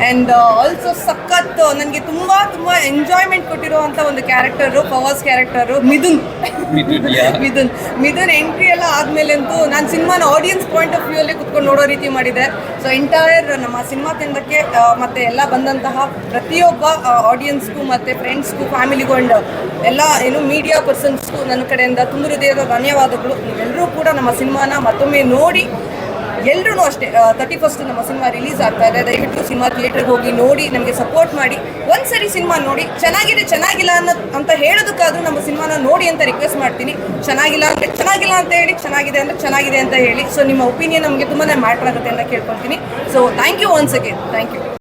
S12: ಅಂಡ್ ಆಲ್ಸೋ ಸಖತ್ ನನಗೆ ತುಂಬ ತುಂಬ ಎಂಜಾಯ್ಮೆಂಟ್ ಕೊಟ್ಟಿರುವಂಥ ಒಂದು character powers character Midhun Midhun Midhun entry ಎಲ್ಲ ಆದ್ಮೇಲಂತೂ ನಾನು ಸಿನಿಮಾನ ಆಡಿಯನ್ಸ್ ಪಾಯಿಂಟ್ ಆಫ್ ವ್ಯೂ ಅಲ್ಲಿ ಕುತ್ಕೊಂಡು ನೋಡೋ ರೀತಿ ಮಾಡಿದೆ. ಸೊ ಎಂಟೈರ್ ನಮ್ಮ ಸಿನಿಮಾ ತಂಡಕ್ಕೆ ಮತ್ತು ಮತ್ತೆ ಎಲ್ಲ ಬಂದಂತಹ ಪ್ರತಿಯೊಬ್ಬ ಆಡಿಯನ್ಸ್ಗೂ ಮತ್ತು ಫ್ರೆಂಡ್ಸ್ಗೂ ಫ್ಯಾಮಿಲಿಗೂ ಅಂಡ್ ಎಲ್ಲ ಏನು ಮೀಡಿಯಾ ಪರ್ಸನ್ಸ್ಗೂ ನನ್ನ ಕಡೆಯಿಂದ ತುಂಬ ಹೃದಯದ ಧನ್ಯವಾದಗಳು. ಎಲ್ಲರೂ ಕೂಡ ನಮ್ಮ ಸಿನಿಮಾನ ಮತ್ತೊಮ್ಮೆ ನೋಡಿ ಎಲ್ಲರೂ ಅಷ್ಟೇ ತರ್ಟಿ ಫಸ್ಟ್ ನಮ್ಮ ಸಿನಿಮಾ ರಿಲೀಸ್ ಆಗ್ತಾ ಇದೆ. ದಯವಿಟ್ಟು ಸಿನಿಮಾ ಥಿಯೇಟ್ರಿಗೆ ಹೋಗಿ ನೋಡಿ, ನಮಗೆ ಸಪೋರ್ಟ್ ಮಾಡಿ. ಒಂದ್ಸರಿ ಸಿನಿಮಾ ನೋಡಿ, ಚೆನ್ನಾಗಿದೆ, ಚೆನ್ನಾಗಿಲ್ಲ ಅನ್ನೋ, ಅಂತ ಹೇಳೋದಕ್ಕಾದ್ರೂ ನಮ್ಮ ಸಿನಿಮಾನ ನೋಡಿ ಅಂತ ರಿಕ್ವೆಸ್ಟ್ ಮಾಡ್ತೀನಿ. ಚೆನ್ನಾಗಿಲ್ಲ ಅಂದರೆ ಚೆನ್ನಾಗಿಲ್ಲ ಅಂತ ಹೇಳಿ, ಚೆನ್ನಾಗಿದೆ ಅಂದರೆ ಚೆನ್ನಾಗಿದೆ ಅಂತ ಹೇಳಿ. ಸೊ ನಿಮ್ಮ ಒಪಿನಿಯನ್ ನಮಗೆ ತುಂಬಾ ಮ್ಯಾಟ್ರ್ ಆಗುತ್ತೆ ಅಂತ ಕೇಳ್ಕೊಳ್ತೀನಿ. So thank you once again thank you